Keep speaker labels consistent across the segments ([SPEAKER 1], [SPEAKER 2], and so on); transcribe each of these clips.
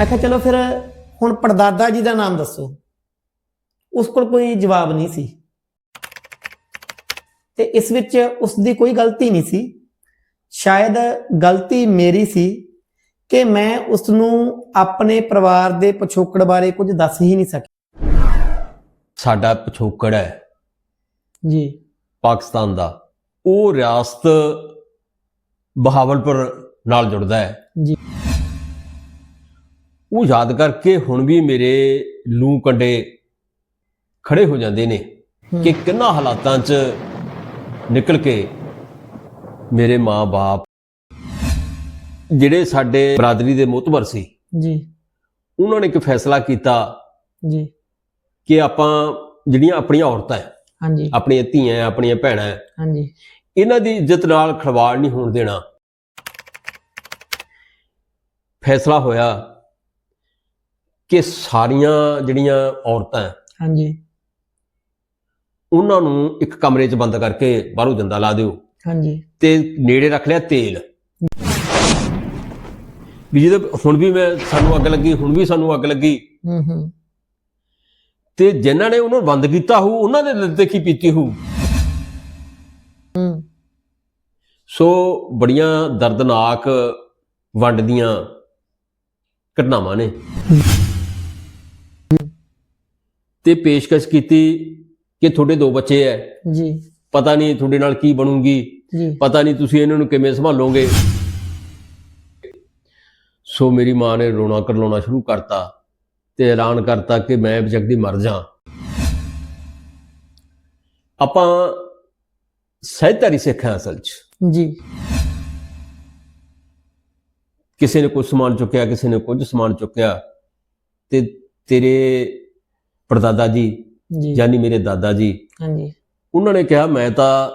[SPEAKER 1] ਮੈਂ ਕਿਹਾ ਚਲੋ ਫਿਰ ਹੁਣ ਪੜਦਾਦਾ ਜੀ ਦਾ ਨਾਮ ਦੱਸੋ। ਉਸ ਕੋਲ ਕੋਈ ਜਵਾਬ ਨਹੀਂ ਸੀ। ਤੇ ਇਸ ਵਿੱਚ ਉਸ ਦੀ ਕੋਈ ਗਲਤੀ ਨਹੀਂ ਸੀ। ਸ਼ਾਇਦ ਗਲਤੀ ਮੇਰੀ ਸੀ ਕਿ ਮੈਂ ਉਸ ਨੂੰ ਆਪਣੇ ਪਰਿਵਾਰ ਦੇ ਪਿਛੋਕੜ ਬਾਰੇ ਕੁਝ ਦੱਸ ਹੀ ਨਹੀਂ ਸਕਿਆ।
[SPEAKER 2] ਸਾਡਾ ਪਿਛੋਕੜ ਹੈ।
[SPEAKER 1] ਜੀ।
[SPEAKER 2] ਪਾਕਿਸਤਾਨ ਦਾ। ਉਹ ਰਿਆਸਤ ਬਹਾਵਲਪੁਰ ਨਾਲ ਜੁੜਦਾ ਹੈ।
[SPEAKER 1] ਜੀ।
[SPEAKER 2] ਉਹ ਯਾਦ ਕਰਕੇ ਹੁਣ ਵੀ ਮੇਰੇ ਲੂ ਕੰਡੇ ਖੜੇ ਹੋ ਜਾਂਦੇ ਨੇ। ਕਿ ਕਿੰਨਾ ਹਾਲਾਤਾਂ 'ਚ ਨਿਕਲ ਕੇ ਮੇਰੇ ਮਾਂ-ਬਾਪ ਜਿਹੜੇ ਸਾਡੇ ਬਰਾਦਰੀ ਦੇ ਮੋਤਬਰ ਸੀ
[SPEAKER 1] ਜੀ।
[SPEAKER 2] ਉਹਨਾਂ ਨੇ ਇੱਕ ਫੈਸਲਾ ਕੀਤਾ
[SPEAKER 1] ਜੀ।
[SPEAKER 2] ਕਿ ਆਪਾਂ ਜਿਹੜੀਆਂ ਆਪਣੀਆਂ ਔਰਤਾਂ ਹੈ
[SPEAKER 1] ਹਾਂਜੀ।
[SPEAKER 2] ਆਪਣੀਆਂ ਧੀਆਂ ਆਪਣੀਆਂ ਭੈਣਾਂ ਹੈ,
[SPEAKER 1] ਹਾਂਜੀ।
[SPEAKER 2] ਇਹਨਾਂ ਦੀ ਇੱਜ਼ਤ ਨਾਲ ਖੜਵਾੜ ਨਹੀਂ ਹੋਣ ਦੇਣਾ। ਫੈਸਲਾ ਹੋਇਆ ਕਿ ਸਾਰੀਆਂ ਜਿਹੜੀਆਂ ਔਰਤਾਂ
[SPEAKER 1] ਹਾਂਜੀ।
[SPEAKER 2] ਉਹਨਾਂ ਨੂੰ ਇੱਕ ਕਮਰੇ 'ਚ ਬੰਦ ਕਰਕੇ ਬਾਹਰੋਂ ਜੰਦਾ ਲਾ ਦਿਓ।
[SPEAKER 1] ਹਾਂਜੀ।
[SPEAKER 2] ਤੇ ਨੇੜੇ ਰੱਖ ਲਿਆ ਤੇਲ। ਵੀ ਜਿਹਦੇ ਹੁਣ ਵੀ ਮੈਂ ਸਾਨੂੰ ਅੱਗ ਲੱਗੀ ਹੁਣ ਵੀ ਸਾਨੂੰ ਅੱਗ ਲੱਗੀ।
[SPEAKER 1] ਹੂੰ ਹੂੰ।
[SPEAKER 2] ਤੇ ਜਿਨ੍ਹਾਂ ਨੇ ਉਹਨੂੰ ਬੰਦ ਕੀਤਾ ਹੋ ਉਹਨਾਂ ਦੇ ਦਿਲ ਤੇ ਕੀ ਪੀਤੀ ਹੋ
[SPEAKER 1] ਹੂੰ।
[SPEAKER 2] ਸੋ ਬੜੀਆਂ ਦਰਦਨਾਕ ਵੰਡ ਦੀਆਂ ਘਟਨਾਵਾਂ ਨੇ। ਤੇ ਪੇਸ਼ਕਸ਼ ਕੀਤੀ ਕਿ ਤੁਹਾਡੇ ਦੋ ਬੱਚੇ ਐ।
[SPEAKER 1] ਜੀ।
[SPEAKER 2] ਪਤਾ ਨਹੀਂ ਤੁਹਾਡੇ ਨਾਲ ਕੀ ਬਣੂਗੀ।
[SPEAKER 1] ਜੀ।
[SPEAKER 2] ਪਤਾ ਨਹੀਂ ਤੁਸੀਂ ਇਹਨਾਂ ਨੂੰ ਕਿਵੇਂ ਸੰਭਾਲੋਗੇ। ਸੋ ਮੇਰੀ ਮਾਂ ਨੇ ਰੋਣਾ ਕਰਲਾਉਣਾ ਸ਼ੁਰੂ ਕਰਤਾ ਤੇ ਐਲਾਨ ਕਰਤਾ ਕਿ ਮੈਂ ਜਗਦੀ ਮਰ ਜਾ ਆਪਾਂ ਸਹਿਤਾਰੀ ਸਿੱਖ ਅਸਲ 'ਚ।
[SPEAKER 1] ਜੀ।
[SPEAKER 2] ਕਿਸੇ ਨੇ ਕੁਝ ਸਮਾਨ ਚੁੱਕਿਆ ਕਿਸੇ ਨੇ ਕੁਝ ਸਮਾਨ ਚੁੱਕਿਆ ਤੇ ਤੇਰੇ ਪੜਦਾਦਾ ਜੀ ਯਾਨੀ ਮੇਰੇ ਦਾਦਾ ਜੀ।
[SPEAKER 1] ਹਾਂਜੀ।
[SPEAKER 2] ਉਹਨਾਂ ਨੇ ਕਿਹਾ ਮੈਂ ਤਾਂ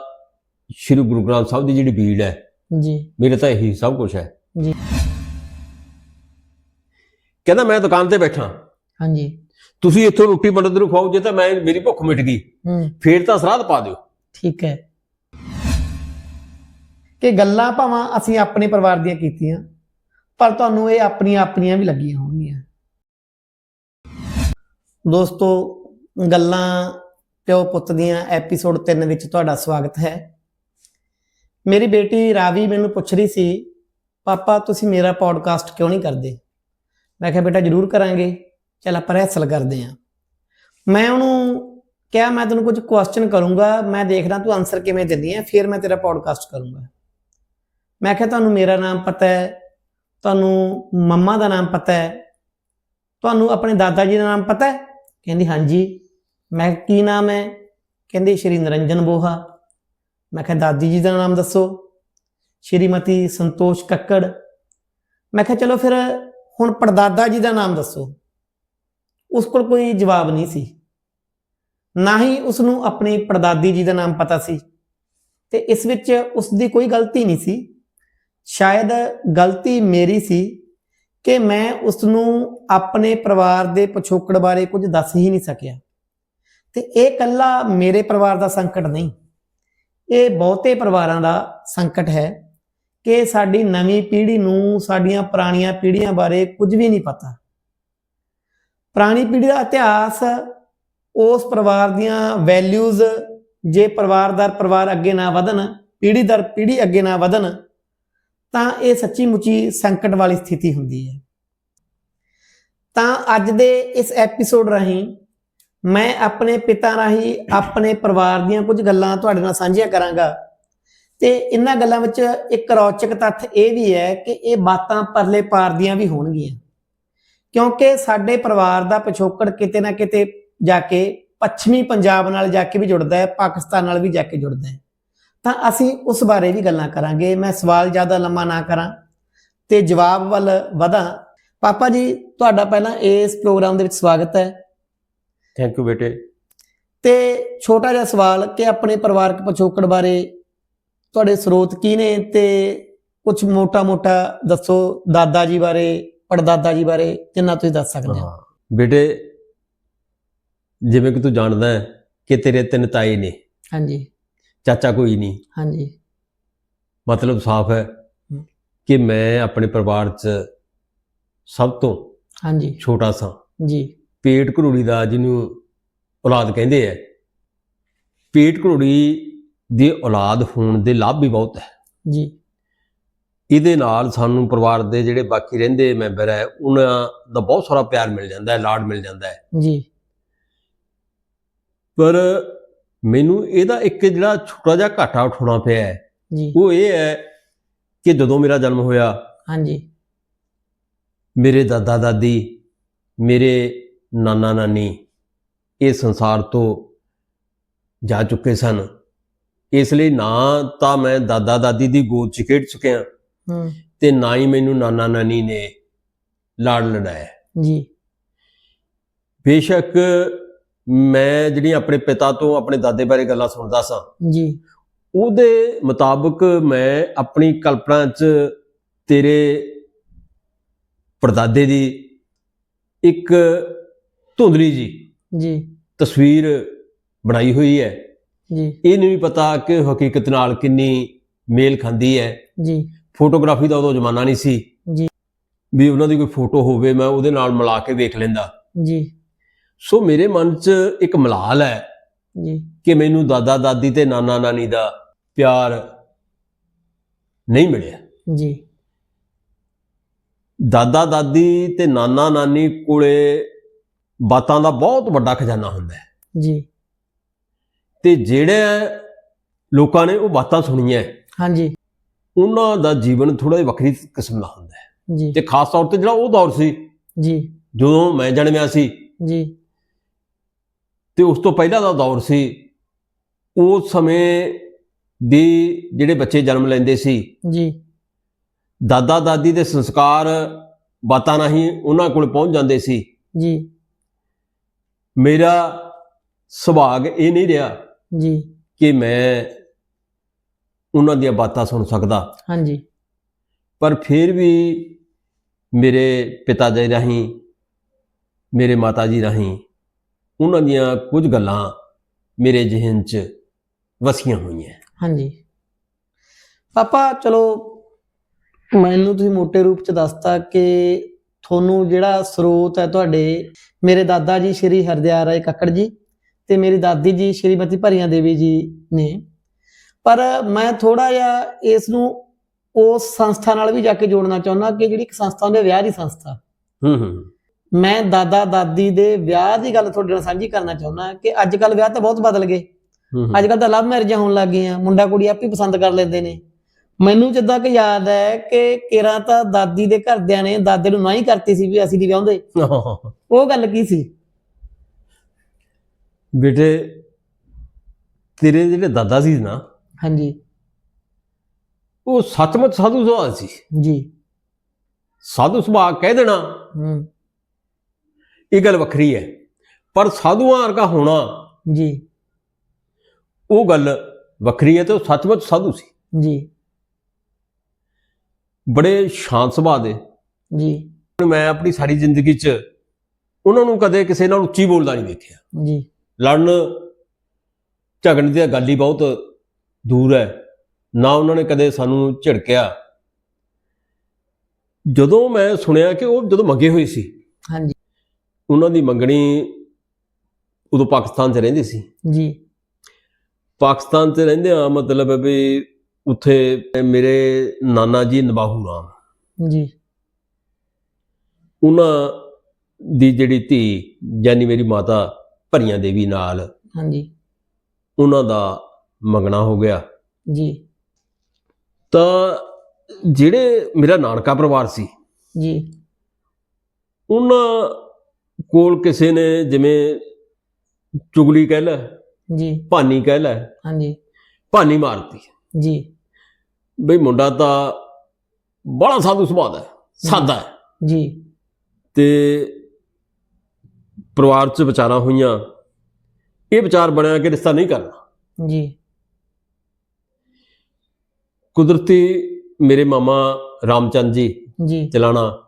[SPEAKER 2] ਸ੍ਰੀ ਗੁਰੂ ਗ੍ਰੰਥ ਸਾਹਿਬ ਦੀ ਜਿਹੜੀ ਬੀੜ ਹੈ
[SPEAKER 1] ਜੀ।
[SPEAKER 2] ਮੇਰੇ ਤਾਂ ਇਹੀ ਸਭ ਕੁਝ ਹੈ।
[SPEAKER 1] ਜੀ।
[SPEAKER 2] ਕਹਿੰਦਾ ਮੈਂ ਦੁਕਾਨ ਤੇ ਬੈਠਾ।
[SPEAKER 1] ਹਾਂਜੀ।
[SPEAKER 2] ਤੁਸੀਂ ਇੱਥੋਂ ਰੋਟੀ ਪੰਡਤ ਨੂੰ ਖਵਾਓ ਜੇ ਤਾਂ ਮੈਂ ਮੇਰੀ ਭੁੱਖ ਮਿਟ ਗਈ
[SPEAKER 1] ਹੂੰ।
[SPEAKER 2] ਫੇਰ ਤਾਂ ਸਰਾਧ ਪਾ ਦਿਓ।
[SPEAKER 1] ਠੀਕ ਹੈ। ਕਿ ਗੱਲਾਂ ਭਾਵਾਂ ਅਸੀਂ ਆਪਣੇ ਪਰਿਵਾਰ ਦੀਆਂ ਕੀਤੀਆਂ ਪਰ ਤੁਹਾਨੂੰ ਇਹ ਆਪਣੀਆਂ ਆਪਣੀਆਂ ਵੀ ਲੱਗੀਆਂ ਹੋਣਗੀਆਂ। ਦੋਸਤੋ, ਗੱਲਾਂ ਪਿਓ ਪੁੱਤ ਦੀਆਂ ਐਪੀਸੋਡ 3 ਵਿੱਚ ਤੁਹਾਡਾ ਸਵਾਗਤ ਹੈ। ਮੇਰੀ ਬੇਟੀ ਰਾਵੀ ਮੈਨੂੰ ਪੁੱਛ ਰਹੀ ਸੀ, ਪਾਪਾ, ਤੁਸੀਂ ਮੇਰਾ ਪੋਡਕਾਸਟ ਕਿਉਂ ਨਹੀਂ ਕਰਦੇ? ਮੈਂ ਕਿਹਾ, ਬੇਟਾ, ਜ਼ਰੂਰ ਕਰਾਂਗੇ। ਚਲ, ਆਪਾਂ ਰਿਹਰਸਲ ਕਰਦੇ ਹਾਂ। ਮੈਂ ਉਹਨੂੰ ਕਿਹਾ, ਮੈਂ ਤੈਨੂੰ ਕੁਝ ਕੁਐਸਚਨ ਕਰੂੰਗਾ, ਮੈਂ ਦੇਖਦਾ ਤੂੰ ਆਨਸਰ ਕਿਵੇਂ ਦਿੰਦੀ ਹੈ, ਫਿਰ ਮੈਂ ਤੇਰਾ ਪੋਡਕਾਸਟ ਕਰੂੰਗਾ। ਮੈਂ ਕਿਹਾ, ਤੁਹਾਨੂੰ ਮੇਰਾ ਨਾਮ ਪਤਾ ਹੈ, ਤੁਹਾਨੂੰ ਮੰਮਾ ਦਾ ਨਾਮ ਪਤਾ ਹੈ, ਤੁਹਾਨੂੰ ਆਪਣੇ ਦਾਦਾ ਜੀ ਦਾ ਨਾਮ ਪਤਾ ਹੈ? ਕਹਿੰਦੀ, ਹਾਂਜੀ, ਮੈਂ ਕੀ ਨਾਮ ਹੈ? ਕਹਿੰਦੀ, ਸ਼੍ਰੀ ਨਰਿੰਜਨ ਬੋਹਾ। ਮੈਂ ਕਿਹਾ, ਦਾਦੀ ਜੀ ਦਾ ਨਾਮ ਦੱਸੋ। ਸ਼੍ਰੀਮਤੀ ਸੰਤੋਸ਼ ਕੱਕੜ। ਮੈਂ ਕਿਹਾ, ਚਲੋ ਫਿਰ ਹੁਣ ਪੜਦਾਦਾ ਜੀ ਦਾ ਨਾਮ ਦੱਸੋ। ਉਸ ਕੋਲ ਕੋਈ ਜਵਾਬ ਨਹੀਂ ਸੀ। ਨਾ ਹੀ ਉਸ ਨੂੰ ਆਪਣੀ ਪੜਦਾਦੀ ਜੀ ਦਾ ਨਾਮ ਪਤਾ ਸੀ ਤੇ ਇਸ ਵਿੱਚ ਉਸ ਦੀ ਕੋਈ ਗਲਤੀ ਨਹੀਂ ਸੀ। ਸ਼ਾਇਦ ਗਲਤੀ ਮੇਰੀ ਸੀ ਕਿ ਮੈਂ ਉਸ ਨੂੰ ਆਪਣੇ ਪਰਿਵਾਰ ਦੇ ਪਿਛੋਕੜ ਬਾਰੇ ਕੁਝ ਦੱਸ ਹੀ ਨਹੀਂ ਸਕਿਆ। ਤੇ ਇਹ ਕੱਲਾ ਮੇਰੇ ਪਰਿਵਾਰ ਦਾ ਸੰਕਟ ਨਹੀਂ, ਇਹ ਬਹੁਤੇ ਪਰਿਵਾਰਾਂ ਦਾ ਸੰਕਟ ਹੈ ਕਿ ਸਾਡੀ ਨਵੀਂ ਪੀੜ੍ਹੀ ਨੂੰ ਸਾਡੀਆਂ ਪੁਰਾਣੀਆਂ ਪੀੜ੍ਹੀਆਂ ਬਾਰੇ ਕੁਝ ਵੀ ਨਹੀਂ ਪਤਾ। ਪੁਰਾਣੀ ਪੀੜ੍ਹੀ ਦਾ ਇਤਿਹਾਸ ਉਸ ਪਰਿਵਾਰ ਦੀਆਂ ਵੈਲਿਊਜ਼ ਜੇ ਪਰਿਵਾਰ ਦਰ ਪਰਿਵਾਰ ਅੱਗੇ ਨਾ ਵਧਣ, ਪੀੜ੍ਹੀ ਦਰ ਪੀੜ੍ਹੀ ਅੱਗੇ ਨਾ ਵਧਣ ਤਾਂ ਇਹ ਸੱਚੀ ਮੁੱਚੀ ਸੰਕਟ ਵਾਲੀ ਸਥਿਤੀ ਹੁੰਦੀ ਹੈ। ਤਾਂ ਅੱਜ ਦੇ ਇਸ ਐਪੀਸੋਡ ਰਾਹੀਂ ਮੈਂ ਆਪਣੇ ਪਿਤਾ ਰਾਹੀਂ ਆਪਣੇ ਪਰਿਵਾਰ ਦੀਆਂ ਕੁਝ ਗੱਲਾਂ ਤੁਹਾਡੇ ਨਾਲ ਸਾਂਝੀਆਂ ਕਰਾਂਗਾ ਤੇ ਇਹਨਾਂ ਗੱਲਾਂ ਵਿੱਚ ਇੱਕ ਰੌਚਕ ਤੱਥ ਇਹ ਵੀ ਹੈ ਕਿ ਇਹ ਬਾਤਾਂ ਪਰਲੇ ਪਾਰ ਦੀਆਂ ਵੀ ਹੋਣਗੀਆਂ। ਕਿਉਂਕਿ ਸਾਡੇ ਪਰਿਵਾਰ ਦਾ ਪਿਛੋਕੜ ਕਿਤੇ ਨਾ ਕਿਤੇ ਜਾ ਕੇ ਪੱਛਮੀ ਪੰਜਾਬ ਨਾਲ ਜਾ ਕੇ ਵੀ ਜੁੜਦਾ ਹੈ, ਪਾਕਿਸਤਾਨ ਨਾਲ ਵੀ ਜਾ ਕੇ ਜੁੜਦਾ ਹੈ। ਤਾਂ ਅਸੀਂ ਉਸ ਬਾਰੇ ਵੀ ਗੱਲਾਂ ਕਰਾਂਗੇ। ਮੈਂ ਸਵਾਲ ਜ਼ਿਆਦਾ ਲੰਮਾ ਨਾ ਕਰਾਂ ਤੇ ਜਵਾਬ ਵੱਲ ਵਧਾਂ। ਪਾਪਾ ਜੀ ਤੁਹਾਡਾ ਪਹਿਲਾਂ ਇਸ ਪ੍ਰੋਗਰਾਮ ਦੇ ਵਿੱਚ ਸਵਾਗਤ ਹੈ।
[SPEAKER 2] ਥੈਂਕ ਯੂ ਬੇਟੇ।
[SPEAKER 1] ਤੇ ਛੋਟਾ ਜਿਹਾ ਸਵਾਲ ਕਿ ਆਪਣੇ ਪਰਿਵਾਰਕ ਪਿਛੋਕੜ ਬਾਰੇ ਤੁਹਾਡੇ ਸਰੋਤ ਕੀ ਨੇ ਤੇ ਕੁਝ ਮੋਟਾ-ਮੋਟਾ ਦੱਸੋ ਦਾਦਾ ਜੀ ਬਾਰੇ ਪੜਦਾਦਾ ਜੀ ਬਾਰੇ ਜਿੰਨਾ ਤੁਸੀਂ ਦੱਸ ਸਕਦੇ ਹੋ।
[SPEAKER 2] ਬੇਟੇ ਜਿਵੇਂ ਕਿ ਤੂੰ ਜਾਣਦਾ ਹੈ ਕਿ ਤੇਰੇ ਤਿੰਨ ਤਾਏ ਨੇ।
[SPEAKER 1] ਹਾਂਜੀ।
[SPEAKER 2] ਚਾਚਾ ਕੋਈ ਨਹੀਂ।
[SPEAKER 1] ਹਾਂਜੀ।
[SPEAKER 2] ਮਤਲਬ ਸਾਫ਼ ਹੈ। ਕਿ ਮੈਂ ਆਪਣੇ ਪਰਿਵਾਰ 'ਚ ਸਭ ਤੋਂ
[SPEAKER 1] ਹਾਂਜੀ।
[SPEAKER 2] ਛੋਟਾ ਸਾਂ।
[SPEAKER 1] ਜੀ।
[SPEAKER 2] ਪੇਟ ਘੜੂੜੀ ਦਾ ਜਿਹਨੂੰ ਔਲਾਦ ਕਹਿੰਦੇ ਆ ਪੇਟ ਘੜੂੜੀ ਦੀ ਔਲਾਦ ਹੋਣ ਦੇ ਲਾਭ ਵੀ ਬਹੁਤ ਹੈ।
[SPEAKER 1] ਜੀ।
[SPEAKER 2] ਇਹਦੇ ਨਾਲ ਸਾਨੂੰ ਪਰਿਵਾਰ ਦੇ ਜਿਹੜੇ ਬਾਕੀ ਰਹਿੰਦੇ ਮੈਂਬਰ ਹੈ ਉਹਨਾਂ ਦਾ ਬਹੁਤ ਸਾਰਾ ਪਿਆਰ ਮਿਲ ਜਾਂਦਾ ਹੈ ਲਾਡ ਮਿਲ ਜਾਂਦਾ ਹੈ।
[SPEAKER 1] ਜੀ।
[SPEAKER 2] ਪਰ ਮੈਨੂੰ ਇਹਦਾ ਇੱਕ ਜਿਹੜਾ ਛੋਟਾ ਜਿਹਾ ਘਾਟਾ ਉਠਾਉਣਾ ਪਿਆ ਹੈ
[SPEAKER 1] ਜੀ।
[SPEAKER 2] ਉਹ ਇਹ ਹੈ ਕਿ ਜਦੋਂ ਮੇਰਾ ਜਨਮ ਹੋਇਆ
[SPEAKER 1] ਹਾਂਜੀ।
[SPEAKER 2] ਮੇਰੇ ਦਾਦਾ ਦਾਦੀ ਮੇਰੇ ਨਾਨਾ ਨਾਨੀ ਇਹ ਸੰਸਾਰ ਤੋਂ ਜਾ ਚੁੱਕੇ ਸਨ। ਇਸ ਲਈ ਨਾ ਤਾਂ ਮੈਂ ਦਾਦਾ ਦਾਦੀ ਦੀ ਗੋਦ ਚ ਖੇਡ ਚੁੱਕਿਆ
[SPEAKER 1] ਹੂੰ।
[SPEAKER 2] ਤੇ ਨਾ ਹੀ ਮੈਨੂੰ ਨਾਨਾ ਨਾਨੀ ਨੇ ਲਾੜ ਲੜਾਇਆ।
[SPEAKER 1] ਜੀ।
[SPEAKER 2] ਬੇਸ਼ੱਕ ਮੈਂ ਜਿਹੜੀ ਆਪਣੇ ਪਿਤਾ ਤੋਂ ਆਪਣੇ ਦਾਦੇ ਬਾਰੇ ਗੱਲਾਂ ਸੁਣਦਾ ਸਾਂ
[SPEAKER 1] ਜੀ।
[SPEAKER 2] ਉਹਦੇ ਮੁਤਾਬਕ ਮੈਂ ਆਪਣੀ ਕਲਪਨਾ 'ਚ ਤੇਰੇ ਪਰਦਾਦੇ ਦੀ ਇੱਕ ਧੁੰਦਲੀ ਜੀ
[SPEAKER 1] ਜੀ।
[SPEAKER 2] ਤਸਵੀਰ ਬਣਾਈ ਹੋਈ ਹੈ।
[SPEAKER 1] ਜੀ।
[SPEAKER 2] ਇਹ ਨਹੀਂ ਪਤਾ ਕਿ ਹਕੀਕਤ ਨਾਲ ਕਿੰਨੀ ਮੇਲ ਖਾਂਦੀ ਹੈ।
[SPEAKER 1] ਜੀ।
[SPEAKER 2] ਫੋਟੋਗ੍ਰਾਫੀ ਦਾ ਉਦੋਂ ਜ਼ਮਾਨਾ ਨਹੀਂ ਸੀ।
[SPEAKER 1] ਜੀ।
[SPEAKER 2] ਵੀ ਉਹਨਾਂ ਦੀ ਕੋਈ ਫੋਟੋ ਹੋਵੇ ਮੈਂ ਉਹਦੇ ਨਾਲ ਮਿਲਾ ਕੇ ਵੇਖ ਲੈਂਦਾ।
[SPEAKER 1] ਜੀ।
[SPEAKER 2] ਸੋ ਮੇਰੇ ਮਨ 'ਚ ਇੱਕ ਮਲਾਲ ਹੈ
[SPEAKER 1] ਜੀ।
[SPEAKER 2] ਕਿ ਮੈਨੂੰ ਦਾਦਾ ਦਾਦੀ ਤੇ ਨਾਨਾ ਨਾਨੀ ਦਾ ਪਿਆਰ ਨਹੀਂ ਮਿਲਿਆ।
[SPEAKER 1] ਜੀ।
[SPEAKER 2] ਦਾਦਾ ਦਾਦੀ ਤੇ ਨਾਨਾ ਨਾਨੀ ਕੋਲੇ ਬਾਤਾਂ ਦਾ ਬਹੁਤ ਵੱਡਾ ਖਜ਼ਾਨਾ ਹੁੰਦਾ ਹੈ।
[SPEAKER 1] ਜੀ।
[SPEAKER 2] ਤੇ ਜਿਹੜੇ ਲੋਕਾਂ ਨੇ ਉਹ ਬਾਤਾਂ ਸੁਣੀਆਂ
[SPEAKER 1] ਹਾਂਜੀ।
[SPEAKER 2] ਉਹਨਾਂ ਦਾ ਜੀਵਨ ਥੋੜਾ ਜਿਹਾ ਵੱਖਰੀ ਕਿਸਮ ਦਾ ਹੁੰਦਾ ਹੈ।
[SPEAKER 1] ਜੀ।
[SPEAKER 2] ਤੇ ਖਾਸ ਤੌਰ ਤੇ ਜਿਹੜਾ ਉਹ ਦੌਰ ਸੀ
[SPEAKER 1] ਜੀ।
[SPEAKER 2] ਜਦੋਂ ਮੈਂ ਜਨਮਿਆ ਸੀ
[SPEAKER 1] ਜੀ।
[SPEAKER 2] ਤੇ ਉਸ ਤੋਂ ਪਹਿਲਾਂ ਦਾ ਦੌਰ ਸੀ ਉਸ ਸਮੇਂ ਦੇ ਜਿਹੜੇ ਬੱਚੇ ਜਨਮ ਲੈਂਦੇ ਸੀ
[SPEAKER 1] ਜੀ।
[SPEAKER 2] ਦਾਦਾ ਦਾਦੀ ਦੇ ਸੰਸਕਾਰ ਬਾਤਾਂ ਰਾਹੀਂ ਉਹਨਾਂ ਕੋਲ ਪਹੁੰਚ ਜਾਂਦੇ ਸੀ।
[SPEAKER 1] ਜੀ।
[SPEAKER 2] ਮੇਰਾ ਸੁਭਾਗ ਇਹ ਨਹੀਂ ਰਿਹਾ
[SPEAKER 1] ਜੀ।
[SPEAKER 2] ਕਿ ਮੈਂ ਉਹਨਾਂ ਦੀਆਂ ਬਾਤਾਂ ਸੁਣ ਸਕਦਾ।
[SPEAKER 1] ਹਾਂਜੀ।
[SPEAKER 2] ਪਰ ਫਿਰ ਵੀ ਮੇਰੇ ਪਿਤਾ ਜੀ ਰਾਹੀਂ ਮੇਰੇ ਮਾਤਾ ਜੀ ਰਾਹੀਂ ਉਹਨਾਂ ਦੀਆਂ ਕੁਝ ਗੱਲਾਂ ਮੇਰੇ ਜ਼ਿਹਨ 'ਚ ਵਸੀਆਂ ਹੋਈਆਂ।
[SPEAKER 1] ਹਾਂਜੀ। ਪਾਪਾ ਚਲੋ ਮੈਨੂੰ ਤੁਸੀਂ ਮੋٹے ਰੂਪ ਚ ਦੱਸਤਾ ਕਿ ਤੁਹਾਨੂੰ ਜਿਹੜਾ ਸਰੋਤ ਹੈ ਤੁਹਾਡੇ ਮੇਰੇ ਦਾਦਾ ਜੀ ਸ਼੍ਰੀ ਹਰਦਿਆਲ ਰਾਏ ਕੱਕੜ ਜੀ ਤੇ ਮੇਰੀ ਦਾਦੀ ਜੀ ਸ਼੍ਰੀਮਤੀ ਭਰੀਆਂ ਦੇਵੀ ਜੀ ਨੇ। ਪਰ ਮੈਂ ਥੋੜਾ ਜਿਹਾ ਇਸ ਨੂੰ ਉਸ ਸੰਸਥਾ ਨਾਲ ਵੀ ਜਾ ਕੇ ਜੋੜਨਾ ਚਾਹੁੰਦਾ ਕਿ ਜਿਹੜੀ ਇੱਕ ਸੰਸਥਾ ਹੁੰਦੀ ਹੈ ਵਿਆਹ ਦੀ ਸੰਸਥਾ।
[SPEAKER 2] ਹੂੰ ਹੂੰ।
[SPEAKER 1] ਮੈਂ ਦਾਦਾ ਦਾਦੀ ਦੇ ਵਿਆਹ ਦੀ ਗੱਲ ਤੁਹਾਡੇ ਨਾਲ ਸਾਂਝੀ ਕਰਨਾ ਚਾਹੁੰਦਾ ਕਿ ਅੱਜ ਕੱਲ ਵਿਆਹ ਤਾਂ ਬਹੁਤ ਬਦਲ ਗਏ। ਅੱਜ ਕੱਲ ਤਾਂ ਲਵ ਮੈਰਿਜਾਂ ਹੋਣ ਲੱਗ ਗਈਆਂ ਮੁੰਡਾ ਕੁੜੀ ਆਪੇ ਪਸੰਦ ਕਰ ਲੈਂਦੇ ਨੇ। ਮੈਨੂੰ ਜਿੱਦਾਂ ਕਿ ਯਾਦ ਹੈ ਕਿ ਕਿਰਾਂ ਤਾਂ ਦਾਦੀ ਦੇ ਘਰਦਿਆਂ ਨੇ ਦਾਦੇ ਨੂੰ ਨਾ ਹੀ ਕਰਤੀ ਸੀ ਵੀ ਅਸੀਂ ਨਹੀਂ ਵਿਆਹੁੰਦੇ। ਉਹ ਗੱਲ ਕੀ ਸੀ?
[SPEAKER 2] ਬੇਟੇ ਤੇਰੇ ਜਿਹੜੇ ਦਾਦਾ ਸੀ ਨਾ
[SPEAKER 1] ਹਾਂਜੀ।
[SPEAKER 2] ਉਹ ਸੱਚਮੁੱਚ ਸਾਧੂ ਸੁਭਾਅ ਸੀ।
[SPEAKER 1] ਜੀ।
[SPEAKER 2] ਸਾਧੂ ਸੁਭਾਅ ਕਹਿ ਦੇਣਾ
[SPEAKER 1] ਹੂੰ।
[SPEAKER 2] ਇਹ ਗੱਲ ਵੱਖਰੀ ਹੈ। ਪਰ ਸਾਧੂਆਂ ਵਰਗਾ ਹੋਣਾ
[SPEAKER 1] ਜੀ।
[SPEAKER 2] ਉਹ ਗੱਲ ਵੱਖਰੀ ਹੈ ਤੇ ਉਹ ਸੱਚਮੁੱਚ ਸਾਧੂ ਸੀ।
[SPEAKER 1] ਜੀ।
[SPEAKER 2] ਬੜੇ ਸ਼ਾਂਤ ਸੁਭਾਅ ਦੇ।
[SPEAKER 1] ਜੀ।
[SPEAKER 2] ਮੈਂ ਆਪਣੀ ਸਾਰੀ ਜ਼ਿੰਦਗੀ 'ਚ ਉਹਨਾਂ ਨੂੰ ਕਦੇ ਕਿਸੇ ਨਾਲ ਉੱਚੀ ਬੋਲਦਾ ਨਹੀਂ ਵੇਖਿਆ।
[SPEAKER 1] ਜੀ।
[SPEAKER 2] ਲੜਨ ਝਗੜਨ ਦੀ ਗੱਲ ਹੀ ਬਹੁਤ ਦੂਰ ਹੈ। ਨਾ ਉਹਨਾਂ ਨੇ ਕਦੇ ਸਾਨੂੰ ਝਿੜਕਿਆ। ਜਦੋਂ ਮੈਂ ਸੁਣਿਆ ਕਿ ਉਹ ਜਦੋਂ ਮੰਗੇ ਹੋਏ ਸੀ
[SPEAKER 1] ਹਾਂਜੀ।
[SPEAKER 2] ਉਹਨਾਂ ਦੀ ਮੰਗਣੀ ਉਦੋਂ ਪਾਕਿਸਤਾਨ 'ਚ ਰਹਿੰਦੇ ਸੀ।
[SPEAKER 1] ਜੀ।
[SPEAKER 2] ਪਾਕਿਸਤਾਨ 'ਚ ਰਹਿੰਦੇ ਆ ਮਤਲਬ ਹੈ ਵੀ ਉੱਥੇ ਮੇਰੇ ਨਾਨਾ ਜੀ ਨਵਾਹੂ ਰਾਮ।
[SPEAKER 1] ਜੀ।
[SPEAKER 2] ਉਹਨਾਂ ਦੀ ਜਿਹੜੀ ਧੀ ਯਾਨੀ ਮੇਰੀ ਮਾਤਾ ਭਰੀਆਂ ਦੇਵੀ ਨਾਲ
[SPEAKER 1] ਹਾਂਜੀ।
[SPEAKER 2] ਉਹਨਾਂ ਦਾ ਮੰਗਣਾ ਹੋ ਗਿਆ।
[SPEAKER 1] ਜੀ।
[SPEAKER 2] ਤਾਂ ਜਿਹੜੇ ਮੇਰਾ ਨਾਨਕਾ ਪਰਿਵਾਰ ਸੀ
[SPEAKER 1] ਜੀ।
[SPEAKER 2] ਉਹਨਾਂ ਕੋਲ ਕਿਸੇ ਨੇ ਜਿਵੇਂ ਚੁਗਲੀ ਕਹਿ ਲੈ
[SPEAKER 1] ਜੀ।
[SPEAKER 2] ਭਾਨੀ ਕਹਿ ਲੈ
[SPEAKER 1] ਹਾਂਜੀ।
[SPEAKER 2] ਭਾਨੀ ਮਾਰਤੀ।
[SPEAKER 1] ਜੀ।
[SPEAKER 2] ਬਈ ਮੁੰਡਾ ਤਾਂ ਬੜਾ ਸਾਧੂ ਸੁਭਾਅ ਦਾ ਸਾਦਾ
[SPEAKER 1] ਜੀ।
[SPEAKER 2] ਤੇ ਪਰਿਵਾਰ 'ਚ ਵਿਚਾਰਾਂ ਹੋਈਆਂ ਇਹ ਵਿਚਾਰ ਬਣਿਆ ਕਿ ਰਿਸ਼ਤਾ ਨਹੀਂ ਕਰਨਾ।
[SPEAKER 1] ਜੀ।
[SPEAKER 2] ਕੁਦਰਤੀ ਮੇਰੇ ਮਾਮਾ ਰਾਮਚੰਦ ਜੀ
[SPEAKER 1] ਜੀ।
[SPEAKER 2] ਚਲਾਣਾ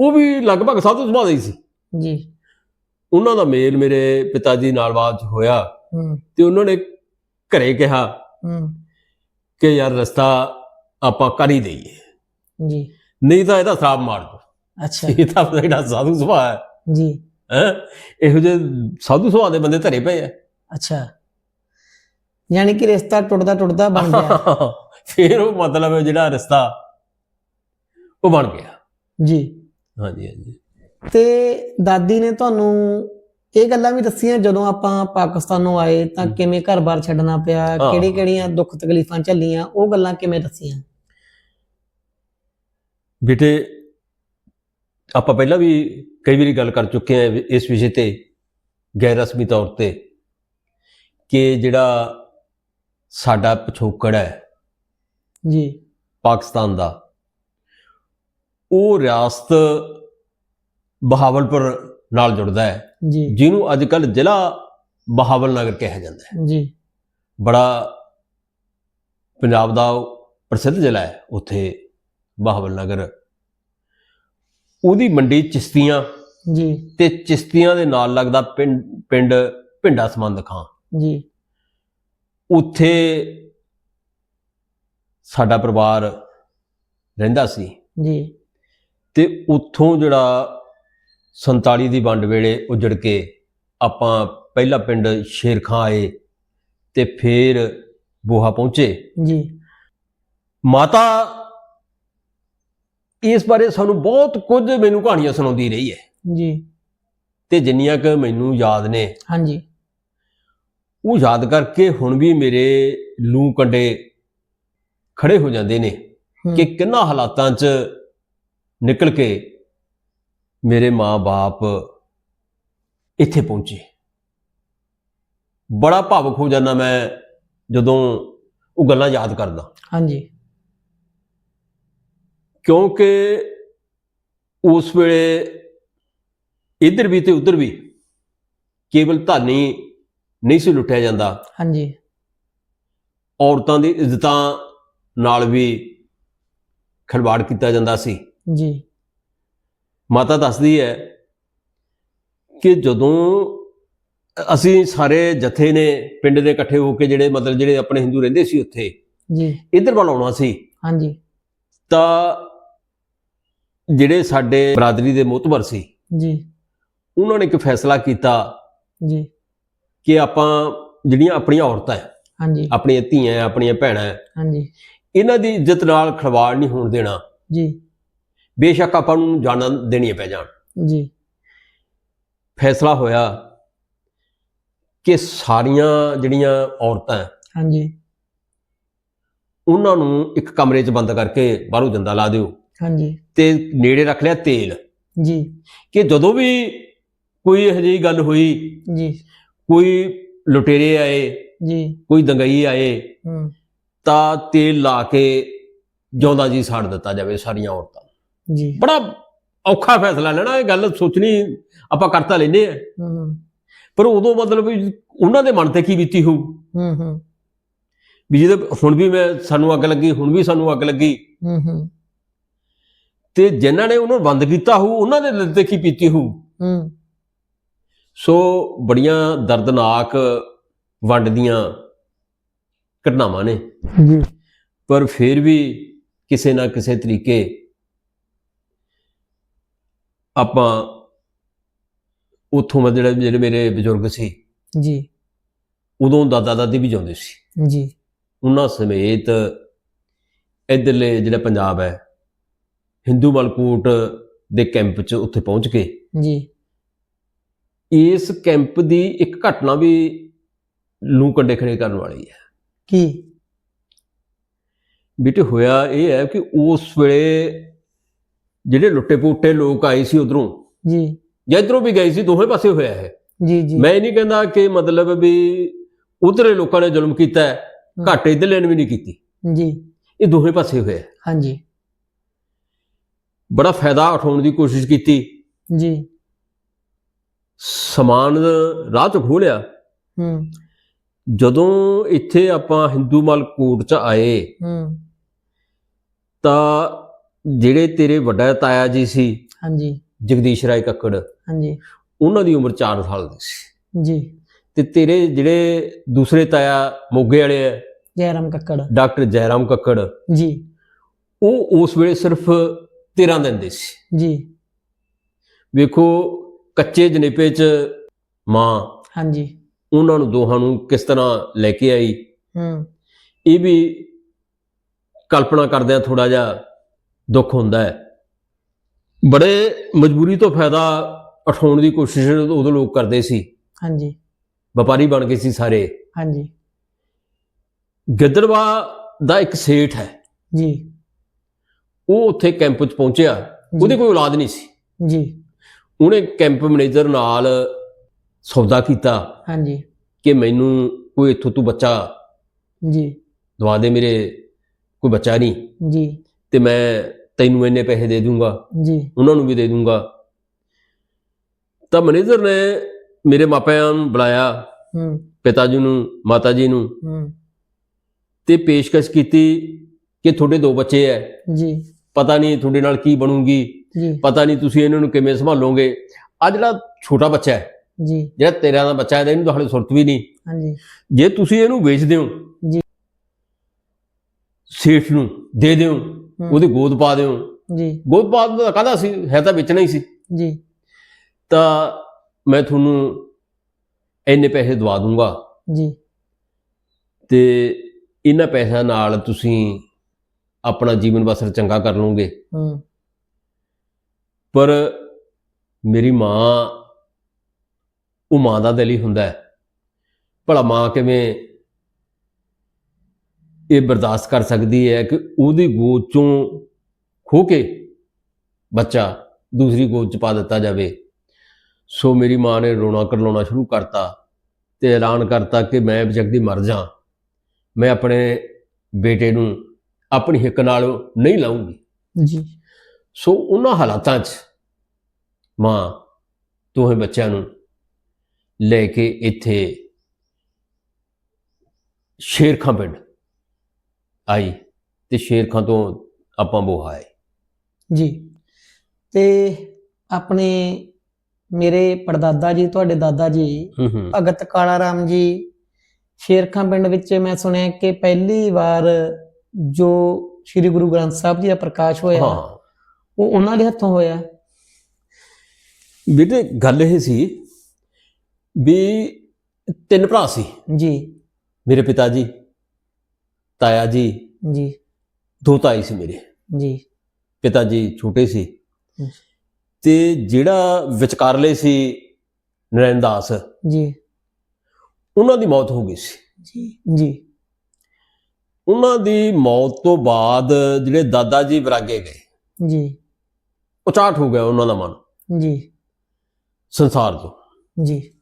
[SPEAKER 2] ਉਹ ਵੀ ਲਗਭਗ ਸਾਧੂ ਸੁਭਾਅ ਦੇ ਹੀ ਸੀ।
[SPEAKER 1] ਜੀ।
[SPEAKER 2] ਉਹਨਾਂ ਦਾ ਮੇਲ ਮੇਰੇ ਪਿਤਾ ਜੀ ਨਾਲ ਬਾਅਦ 'ਚ ਹੋਇਆ
[SPEAKER 1] ਹੂੰ।
[SPEAKER 2] ਤੇ ਉਹਨਾਂ ਨੇ ਘਰੇ ਕਿਹਾ
[SPEAKER 1] ਹੂੰ।
[SPEAKER 2] ਕਿ ਯਾਰ ਰਸਤਾ ਆਪਾਂ ਕਰ ਹੀ ਦਈਏ।
[SPEAKER 1] ਜੀ।
[SPEAKER 2] ਨਹੀਂ ਤਾਂ ਇਹਦਾ ਸਰਾਪ ਮਾਰ ਦੋ।
[SPEAKER 1] ਅੱਛਾ।
[SPEAKER 2] ਇਹ ਤਾਂ ਜਿਹੜਾ ਸਾਧੂ ਸੁਭਾਅ ਹੈ।
[SPEAKER 1] ਜੀ।
[SPEAKER 2] ਹੈਂ? ਇਹੋ ਜਿਹੇ ਸਾਧੂ ਸੁਭਾਅ ਦੇ ਬੰਦੇ ਧਰੇ ਪਏ ਆ।
[SPEAKER 1] ਅੱਛਾ। ਯਾਨੀ ਕਿ ਰਿਸ਼ਤਾ ਟੁੱਟਦਾ ਟੁੱਟਦਾ ਬਣ ਗਿਆ।
[SPEAKER 2] ਫਿਰ ਉਹ ਮਤਲਬ ਜਿਹੜਾ ਰਿਸ਼ਤਾ ਉਹ ਬਣ ਗਿਆ।
[SPEAKER 1] ਜੀ।
[SPEAKER 2] ਹਾਂਜੀ ਹਾਂਜੀ।
[SPEAKER 1] ਤੇ ਦਾਦੀ ਨੇ ਤੁਹਾਨੂੰ ਇਹ ਗੱਲਾਂ ਵੀ ਦੱਸੀਆਂ ਜਦੋਂ ਆਪਾਂ ਪਾਕਿਸਤਾਨੋਂ ਆਏ ਤਾਂ। ਕਿਵੇਂ ਘਰ-ਬਾਰ ਛੱਡਣਾ ਪਿਆ
[SPEAKER 2] ਹਾਂ।
[SPEAKER 1] ਕਿਹੜੀ ਕਿਹੜੀਆਂ ਦੁੱਖ ਤਕਲੀਫਾਂ ਝੱਲੀਆਂ ਉਹ ਗੱਲਾਂ ਕਿਵੇਂ ਦੱਸੀਆਂ
[SPEAKER 2] ਬੇਟੇ ਆਪਾਂ ਪਹਿਲਾਂ ਵੀ ਕਈ ਵਾਰੀ ਗੱਲ ਕਰ ਚੁੱਕੇ ਹਾਂ ਇਸ ਵਿਸ਼ੇ ਤੇ ਗੈਰ ਰਸਮੀ ਤੌਰ ਤੇ ਕਿ ਜਿਹੜਾ ਸਾਡਾ ਪਿਛੋਕੜ ਹੈ
[SPEAKER 1] ਜੀ
[SPEAKER 2] ਪਾਕਿਸਤਾਨ ਦਾ ਉਹ ਰਿਆਸਤ ਬਹਾਵਲਪੁਰ ਨਾਲ ਜੁੜਦਾ ਹੈ।
[SPEAKER 1] ਜੀ।
[SPEAKER 2] ਜਿਹਨੂੰ ਅੱਜ ਕੱਲ ਜ਼ਿਲ੍ਹਾ ਬਹਾਵਲ ਨਗਰ ਕਿਹਾ ਜਾਂਦਾ ਹੈ।
[SPEAKER 1] ਜੀ।
[SPEAKER 2] ਬੜਾ ਪੰਜਾਬ ਦਾ ਪ੍ਰਸਿੱਧ ਜ਼ਿਲ੍ਹਾ ਹੈ ਉੱਥੇ ਬਹਾਵਲ ਨਗਰ। ਉਹਦੀ ਮੰਡੀ ਚਿਸ਼ਤੀਆਂ
[SPEAKER 1] ਜੀ।
[SPEAKER 2] ਤੇ ਚਿਸ਼ਤੀਆਂ ਦੇ ਨਾਲ ਲੱਗਦਾ ਪਿੰਡ ਪਿੰਡ ਪਿੰਡਾ ਸਮੰਦ ਖਾਂ।
[SPEAKER 1] ਜੀ।
[SPEAKER 2] ਉੱਥੇ ਸਾਡਾ ਪਰਿਵਾਰ ਰਹਿੰਦਾ ਸੀ।
[SPEAKER 1] ਜੀ।
[SPEAKER 2] ਤੇ ਉੱਥੋਂ ਜਿਹੜਾ 47 ਦੀ ਵੰਡ ਵੇਲੇ ਉਜੜ ਕੇ ਆਪਾਂ ਪਹਿਲਾ ਪਿੰਡ ਸ਼ੇਰਖਾਂ ਆਏ ਤੇ ਫਿਰ ਬੋਹਾ ਪਹੁੰਚੇ।
[SPEAKER 1] ਜੀ।
[SPEAKER 2] ਮਾਤਾ ਇਸ ਬਾਰੇ ਸਾਨੂੰ ਬਹੁਤ ਕੁਝ ਮੈਨੂੰ ਕਹਾਣੀਆਂ ਸੁਣਾਉਂਦੀ ਰਹੀ ਹੈ।
[SPEAKER 1] ਜੀ।
[SPEAKER 2] ਤੇ ਜਿੰਨੀਆਂ ਕਿ ਮੈਨੂੰ ਯਾਦ ਨੇ
[SPEAKER 1] ਹਾਂਜੀ।
[SPEAKER 2] ਉਹ ਯਾਦ ਕਰਕੇ ਹੁਣ ਵੀ ਮੇਰੇ ਲੂ ਕੰਡੇ ਖੜੇ ਹੋ ਜਾਂਦੇ ਨੇ ਕਿ ਕਿੰਨਾ ਹਾਲਾਤਾਂ 'ਚ ਨਿਕਲ ਕੇ ਮੇਰੇ ਮਾਂ-ਬਾਪ ਇੱਥੇ ਪਹੁੰਚੇ। ਬੜਾ ਭਾਵੁਕ ਹੋ ਜਾਂਦਾ ਮੈਂ ਜਦੋਂ ਉਹ ਗੱਲਾਂ ਯਾਦ ਕਰਦਾ।
[SPEAKER 1] ਹਾਂਜੀ।
[SPEAKER 2] ਕਿਉਂਕਿ ਉਸ ਵੇਲੇ ਇੱਧਰ ਵੀ ਤੇ ਉੱਧਰ ਵੀ ਕੇਵਲ ਧਾਨੀ ਨਹੀਂ ਸੀ ਲੁੱਟਿਆ ਜਾਂਦਾ।
[SPEAKER 1] ਹਾਂਜੀ।
[SPEAKER 2] ਔਰਤਾਂ ਦੀ ਇੱਜ਼ਤਾਂ ਨਾਲ ਵੀ ਖਿਲਵਾੜ ਕੀਤਾ ਜਾਂਦਾ ਸੀ।
[SPEAKER 1] ਜੀ।
[SPEAKER 2] ਮਾਤਾ ਦੱਸਦੀ ਹੈ ਕਿ ਜਦੋਂ ਅਸੀਂ ਸਾਰੇ ਜਥੇ ਨੇ ਪਿੰਡ ਦੇ ਇਕੱਠੇ ਹੋ ਕੇ ਜਿਹੜੇ ਮਤਲਬ ਜਿਹੜੇ ਆਪਣੇ ਹਿੰਦੂ ਰਹਿੰਦੇ ਸੀ ਉੱਥੇ
[SPEAKER 1] ਜੀ।
[SPEAKER 2] ਇੱਧਰ ਵੱਲ ਆਉਣਾ ਸੀ।
[SPEAKER 1] ਹਾਂਜੀ।
[SPEAKER 2] ਤਾਂ ਜਿਹੜੇ ਸਾਡੇ ਬਰਾਦਰੀ ਦੇ ਮੋਤਬਰ ਸੀ
[SPEAKER 1] ਜੀ।
[SPEAKER 2] ਉਹਨਾਂ ਨੇ ਇੱਕ ਫੈਸਲਾ ਕੀਤਾ
[SPEAKER 1] ਜੀ।
[SPEAKER 2] ਕਿ ਆਪਾਂ ਜਿਹੜੀਆਂ ਆਪਣੀਆਂ ਔਰਤਾਂ ਹੈ
[SPEAKER 1] ਹਾਂਜੀ।
[SPEAKER 2] ਆਪਣੀਆਂ ਧੀਆਂ ਹੈ, ਆਪਣੀਆਂ ਭੈਣਾਂ ਹੈ,
[SPEAKER 1] ਹਾਂਜੀ।
[SPEAKER 2] ਇਹਨਾਂ ਦੀ ਇੱਜ਼ਤ ਨਾਲ ਖਿਲਵਾੜ ਨਹੀਂ ਹੋਣ ਦੇਣਾ।
[SPEAKER 1] ਜੀ।
[SPEAKER 2] ਬੇਸ਼ੱਕ ਆਪਾਂ ਨੂੰ ਜਾਨਾਂ ਦੇਣੀਆਂ ਪੈ ਜਾਣ।
[SPEAKER 1] ਜੀ।
[SPEAKER 2] ਫੈਸਲਾ ਹੋਇਆ ਕਿ ਸਾਰੀਆਂ ਜਿਹੜੀਆਂ ਔਰਤਾਂ ਹੈ,
[SPEAKER 1] ਹਾਂਜੀ।
[SPEAKER 2] ਉਹਨਾਂ ਨੂੰ ਇੱਕ ਕਮਰੇ 'ਚ ਬੰਦ ਕਰਕੇ ਬਾਹਰੋਂ ਜੰਦਾ ਲਾ ਦਿਓ।
[SPEAKER 1] ਹਾਂਜੀ।
[SPEAKER 2] ਤੇ ਨੇੜੇ ਰੱਖ ਲਿਆ ਤੇਲ।
[SPEAKER 1] ਜੀ।
[SPEAKER 2] ਕਿ ਜਦੋਂ ਵੀ ਕੋਈ ਇਹੋ ਜਿਹੀ ਗੱਲ ਹੋਈ
[SPEAKER 1] ਜੀ।
[SPEAKER 2] ਕੋਈ ਲੁਟੇਰੇ ਆਏ
[SPEAKER 1] ਜੀ।
[SPEAKER 2] ਕੋਈ ਦੰਗਈ ਆਏ
[SPEAKER 1] ਹਮ
[SPEAKER 2] ਤਾਂ ਤੇਲ ਲਾ ਕੇ ਜਿਉਂਦਾ ਜੀ ਸਾੜ ਦਿੱਤਾ ਜਾਵੇ ਸਾਰੀਆਂ ਔਰਤਾਂ।
[SPEAKER 1] ਜੀ।
[SPEAKER 2] ਬੜਾ ਔਖਾ ਫੈਸਲਾ ਲੈਣਾ ਇਹ ਗੱਲ ਸੋਚਣੀ ਆਪਾਂ ਕਰਤਾ ਲੈਨੇ ਆ। ਪਰ ਉਦੋਂ ਮਤਲਬ ਉਹਨਾਂ ਦੇ ਮਨ ਤੇ ਕੀ ਬੀਤੀ ਹੋਊ? ਵੀ ਜਿਹਦੇ ਹੁਣ ਵੀ ਮੈਂ ਸਾਨੂੰ ਅੱਗ ਲੱਗੀ ਹੁਣ ਵੀ ਸਾਨੂੰ ਅੱਗ ਲੱਗੀ। ਤੇ ਜਿਨ੍ਹਾਂ ਨੇ ਉਹਨੂੰ ਬੰਦ ਕੀਤਾ ਹੋਊ ਉਹਨਾਂ ਦੇ ਦਿਲ ਤੇ ਕੀ ਬੀਤੀ ਹੋਊ? ਸੋ ਬੜੀਆਂ ਦਰਦਨਾਕ ਵੰਡ ਦੀਆਂ ਘਟਨਾਵਾਂ ਨੇ।
[SPEAKER 1] ਜੀ।
[SPEAKER 2] ਪਰ ਫਿਰ ਵੀ ਕਿਸੇ ਨਾ ਕਿਸੇ ਤਰੀਕੇ ਆਪਾਂ ਉੱਥੋਂ ਮੈਂ ਜਿਹੜੇ ਜਿਹੜੇ ਮੇਰੇ ਬਜ਼ੁਰਗ ਸੀ
[SPEAKER 1] ਜੀ।
[SPEAKER 2] ਉਦੋਂ ਦਾਦਾ ਦਾਦੀ ਵੀ ਜਾਂਦੇ ਸੀ।
[SPEAKER 1] ਜੀ।
[SPEAKER 2] ਉਹਨਾਂ ਸਮੇਤ ਇਧਰਲੇ ਜਿਹੜਾ ਪੰਜਾਬ ਹੈ ਹਿੰਦੂ ਮਲਕੂਟ ਦੇ ਕੈਂਪ 'ਚ ਉੱਥੇ ਪਹੁੰਚ ਕੇ
[SPEAKER 1] ਜੀ।
[SPEAKER 2] ਇਸ ਕੈਂਪ ਦੀ ਇੱਕ ਘਟਨਾ ਵੀ ਲੂ ਕੰਡੇ ਖੜੇ ਕਰਨ ਵਾਲੀ ਹੈ।
[SPEAKER 1] ਕੀ?
[SPEAKER 2] ਬੇਟੇ ਹੋਇਆ ਇਹ ਹੈ ਕਿ ਉਸ ਵੇਲੇ ਜਿਹੜੇ ਲੁੱਟੇ ਪੁੱਟੇ ਲੋਕ ਆਏ ਸੀ ਉਧਰੋਂ
[SPEAKER 1] ਜੀ।
[SPEAKER 2] ਜਾਂ ਇੱਧਰੋਂ ਵੀ ਗਏ ਸੀ ਦੋਵੇਂ ਪਾਸੇ ਹੋਇਆ ਹੈ।
[SPEAKER 1] ਜੀ ਜੀ।
[SPEAKER 2] ਮੈਂ ਇਹ ਨਹੀਂ ਕਹਿੰਦਾ ਕਿ ਮਤਲਬ ਵੀ ਉਧਰੇ ਲੋਕਾਂ ਨੇ ਜ਼ੁਲਮ ਕੀਤਾ ਹੈ ਘੱਟ ਇੱਧਰਲੇ ਨੇ ਵੀ ਨਹੀਂ ਕੀਤੀ।
[SPEAKER 1] ਜੀ।
[SPEAKER 2] ਇਹ ਦੋਵੇਂ ਪਾਸੇ ਹੋਇਆ ਹੈ।
[SPEAKER 1] ਹਾਂਜੀ।
[SPEAKER 2] ਬੜਾ ਫਾਇਦਾ ਉਠਾਉਣ ਦੀ ਕੋਸ਼ਿਸ਼ ਕੀਤੀ।
[SPEAKER 1] ਜੀ।
[SPEAKER 2] ਸਮਾਨ ਰਾਹ ਚ ਖੋਲਿਆ
[SPEAKER 1] ਹਮ
[SPEAKER 2] ਜਦੋਂ ਇੱਥੇ ਆਪਾਂ ਹਿੰਦੂ ਮਲ ਕੋਟ ਚ ਆਏ
[SPEAKER 1] ਹਮ
[SPEAKER 2] ਤਾਂ ਜਿਹੜੇ ਤੇਰੇ ਵੱਡਾ ਤਾਇਆ ਜੀ ਸੀ
[SPEAKER 1] ਹਾਂਜੀ।
[SPEAKER 2] ਜਗਦੀਸ਼ ਰਾਏ ਕੱਕੜ
[SPEAKER 1] ਹਾਂਜੀ।
[SPEAKER 2] ਉਹਨਾਂ ਦੀ ਉਮਰ 4 ਸਾਲ ਦੀ ਸੀ।
[SPEAKER 1] ਜੀ।
[SPEAKER 2] ਤੇ ਤੇਰੇ ਜਿਹੜੇ ਦੂਸਰੇ ਤਾਇਆ ਮੋਗੇ ਵਾਲੇ ਆ
[SPEAKER 1] ਜੈਰਾਮ ਕੱਕੜ।
[SPEAKER 2] ਡਾਕਟਰ ਜੈਰਾਮ ਕੱਕੜ
[SPEAKER 1] ਜੀ।
[SPEAKER 2] ਉਹ ਉਸ ਵੇਲੇ ਸਿਰਫ 13 ਦਿਨ ਦੇ ਸੀ।
[SPEAKER 1] ਜੀ।
[SPEAKER 2] ਵੇਖੋ ਕੱਚੇ ਜਨੇਪੇ 'ਚ ਮਾਂ
[SPEAKER 1] ਹਾਂਜੀ।
[SPEAKER 2] ਉਹਨਾਂ ਨੂੰ ਦੋਹਾਂ ਨੂੰ ਕਿਸ ਤਰ੍ਹਾਂ ਲੈ ਕੇ ਆਈ?
[SPEAKER 1] ਹੂੰ।
[SPEAKER 2] ਇਹ ਵੀ ਕਲਪਨਾ ਕਰਦਿਆਂ ਥੋੜਾ ਜਿਹਾ ਦੁੱਖ ਹੁੰਦਾ ਹੈ। ਬੜੇ ਮਜਬੂਰੀ ਤੋਂ ਫਾਇਦਾ ਉਠਾਉਣ ਦੀ ਕੋਸ਼ਿਸ਼ ਉਦੋਂ ਲੋਕ ਕਰਦੇ ਸੀ।
[SPEAKER 1] ਹਾਂਜੀ।
[SPEAKER 2] ਵਪਾਰੀ ਬਣ ਗਏ ਸੀ ਸਾਰੇ।
[SPEAKER 1] ਹਾਂਜੀ।
[SPEAKER 2] ਗਿੱਦੜਵਾ ਦਾ ਇੱਕ ਸੇਠ ਹੈ।
[SPEAKER 1] ਜੀ।
[SPEAKER 2] ਉਹ ਉੱਥੇ ਕੈਂਪ 'ਚ ਪਹੁੰਚਿਆ। ਉਹਦੀ ਕੋਈ ਔਲਾਦ ਨਹੀਂ ਸੀ।
[SPEAKER 1] ਜੀ।
[SPEAKER 2] ਉਹਨੇ ਕੈਂਪ ਮੈਨੇਜਰ ਨਾਲ ਸੌਦਾ ਕੀਤਾ।
[SPEAKER 1] ਹਾਂਜੀ।
[SPEAKER 2] ਕਿ ਮੈਨੂੰ ਕੋਈ ਇੱਥੋਂ ਤੂੰ ਬੱਚਾ
[SPEAKER 1] ਜੀ।
[SPEAKER 2] ਦਵਾ ਦੇ ਮੇਰੇ ਕੋਈ ਬੱਚਾ ਨਹੀਂ।
[SPEAKER 1] ਜੀ।
[SPEAKER 2] ਤੇ ਮੈਂ ਤੈਨੂੰ ਇੰਨੇ ਪੈਸੇ ਦੇ ਦੂੰਗਾ।
[SPEAKER 1] ਜੀ।
[SPEAKER 2] ਉਹਨਾਂ ਨੂੰ ਵੀ ਦੇ ਦੂੰਗਾ। ਤਾਂ ਮੈਨੇਜਰ ਨੇ ਮੇਰੇ ਮਾਪਿਆਂ ਨੂੰ ਬੁਲਾਇਆ
[SPEAKER 1] ਹੂੰ।
[SPEAKER 2] ਪਿਤਾ ਜੀ ਨੂੰ ਮਾਤਾ ਜੀ ਨੂੰ।
[SPEAKER 1] ਹੂੰ।
[SPEAKER 2] ਤੇ ਪੇਸ਼ਕਸ਼ ਕੀਤੀ ਕਿ ਤੁਹਾਡੇ ਦੋ ਬੱਚੇ ਐ।
[SPEAKER 1] ਜੀ।
[SPEAKER 2] ਪਤਾ ਨਹੀਂ ਤੁਹਾਡੇ ਨਾਲ ਕੀ ਬਣੂਗੀ।
[SPEAKER 1] ਜੀ।
[SPEAKER 2] ਪਤਾ ਨਹੀਂ ਤੁਸੀਂ ਇਹਨਾਂ ਨੂੰ ਕਿਵੇਂ ਸੰਭਾਲੋਗੇ। ਆ ਜਿਹੜਾ ਛੋਟਾ ਬੱਚਾ ਹੈ
[SPEAKER 1] ਜੀ।
[SPEAKER 2] ਜਿਹੜਾ ਤੇਰਾ ਦਾ ਬੱਚਾ ਹੈ ਇਹਨੂੰ ਤਾਂ ਹਾਲੇ ਸੁਰਤ ਵੀ ਨਹੀਂ।
[SPEAKER 1] ਹਾਂਜੀ।
[SPEAKER 2] ਜੇ ਤੁਸੀਂ ਇਹਨੂੰ ਵੇਚਦੇ ਹੋ
[SPEAKER 1] ਜੀ।
[SPEAKER 2] ਸੇਠ ਨੂੰ ਦੇ ਦਿਓ ਉਹਦੀ ਗੋਦ ਪਾ ਦਿਓ।
[SPEAKER 1] ਜੀ।
[SPEAKER 2] ਗੋਦ ਪਾ ਦਾ ਕਾਹਦਾ ਸੀ? ਹੈ ਤਾਂ ਵੇਚਣਾ ਹੀ ਸੀ।
[SPEAKER 1] ਜੀ।
[SPEAKER 2] ਤਾਂ ਮੈਂ ਤੁਹਾਨੂੰ ਇੰਨੇ ਪੈਸੇ ਦਵਾ ਦੂੰਗਾ।
[SPEAKER 1] ਜੀ।
[SPEAKER 2] ਤੇ ਇਹਨਾਂ ਪੈਸਿਆਂ ਨਾਲ ਤੁਸੀਂ ਆਪਣਾ ਜੀਵਨ ਬਸਰ ਚੰਗਾ ਕਰ ਲਓਗੇ।
[SPEAKER 1] ਹੂੰ।
[SPEAKER 2] ਪਰ ਮੇਰੀ ਮਾਂ ਉਹ ਮਾਂ ਦਾ ਦਿਲ ਹੀ ਹੁੰਦਾ ਹੈ। ਭਲਾ ਮਾਂ ਕਿਵੇਂ ਇਹ ਬਰਦਾਸ਼ਤ ਕਰ ਸਕਦੀ ਹੈ ਕਿ ਉਹਦੀ ਗੋਦ ਚੋਂ ਖੋ ਕੇ ਬੱਚਾ ਦੂਸਰੀ ਗੋਦ ਚ ਪਾ ਦਿੱਤਾ ਜਾਵੇ। ਸੋ ਮੇਰੀ ਮਾਂ ਨੇ ਰੋਣਾ ਕਰਲਾਉਣਾ ਸ਼ੁਰੂ ਕਰਤਾ ਤੇ ਐਲਾਨ ਕਰਤਾ ਕਿ ਮੈਂ ਜਗਦੀ ਮਰ ਜਾ ਮੈਂ ਆਪਣੇ ਬੇਟੇ ਨੂੰ ਆਪਣੀ ਹਿੱਕ ਨਾਲ ਨਹੀਂ ਲਾਉਂਗੀ।
[SPEAKER 1] ਜੀ।
[SPEAKER 2] ਸੋ ਉਹਨਾਂ ਹਾਲਾਤਾਂ 'ਚ ਮਾਂ ਦੋਹੇ ਬੱਚਿਆਂ ਨੂੰ ਲੈ ਕੇ ਇੱਥੇ ਸ਼ੇਰਖਾਂ ਪਿੰਡ ਆਈ ਤੇ ਸ਼ੇਰਖਾਂ ਤੋਂ ਆਪਾਂ ਬੋਹਾ ਆਏ।
[SPEAKER 1] ਜੀ। ਤੇ ਆਪਣੇ ਮੇਰੇ ਪੜਦਾਦਾ ਜੀ ਤੁਹਾਡੇ ਦਾਦਾ ਜੀ ਭਗਤ ਕਾਲਾ ਰਾਮ ਜੀ ਸ਼ੇਰਖਾਂ ਪਿੰਡ ਵਿੱਚ ਮੈਂ ਸੁਣਿਆ ਕਿ ਪਹਿਲੀ ਵਾਰ ਜੋ ਸ੍ਰੀ ਗੁਰੂ ਗ੍ਰੰਥ ਸਾਹਿਬ ਜੀ ਦਾ ਪ੍ਰਕਾਸ਼ ਹੋਇਆ ਉਹ ਉਹਨਾਂ ਦੇ ਹੱਥੋਂ ਹੋਇਆ?
[SPEAKER 2] ਬੇਟੇ ਗੱਲ ਇਹ ਸੀ ਵੀ ਤਿੰਨ ਭਰਾ ਸੀ।
[SPEAKER 1] ਜੀ।
[SPEAKER 2] ਮੇਰੇ ਪਿਤਾ ਜੀ ਤਾਇਆ ਜੀ
[SPEAKER 1] ਜੀ।
[SPEAKER 2] ਦੋ ਤਾਈ ਸੀ ਮੇਰੇ।
[SPEAKER 1] ਜੀ।
[SPEAKER 2] ਪਿਤਾ ਜੀ ਛੋਟੇ ਸੀ। ਤੇ ਜਿਹੜਾ ਵਿਚਕਾਰਲੇ ਸੀ ਨਰੈਣ ਦਾਸ
[SPEAKER 1] ਜੀ।
[SPEAKER 2] ਉਹਨਾਂ ਦੀ ਮੌਤ ਹੋ ਗਈ ਸੀ।
[SPEAKER 1] ਜੀ। ਜੀ।
[SPEAKER 2] ਉਹਨਾਂ ਦੀ ਮੌਤ ਤੋਂ ਬਾਅਦ ਜਿਹੜੇ ਦਾਦਾ ਜੀ ਵਿਰਾਗੇ ਗਏ
[SPEAKER 1] ਜੀ।
[SPEAKER 2] ਉਚਾਟ ਹੋ ਗਿਆ ਉਹਨਾਂ ਦਾ ਮਨ।
[SPEAKER 1] ਜੀ।
[SPEAKER 2] ਸੰਸਾਰ ਤੋਂ।
[SPEAKER 1] ਜੀ।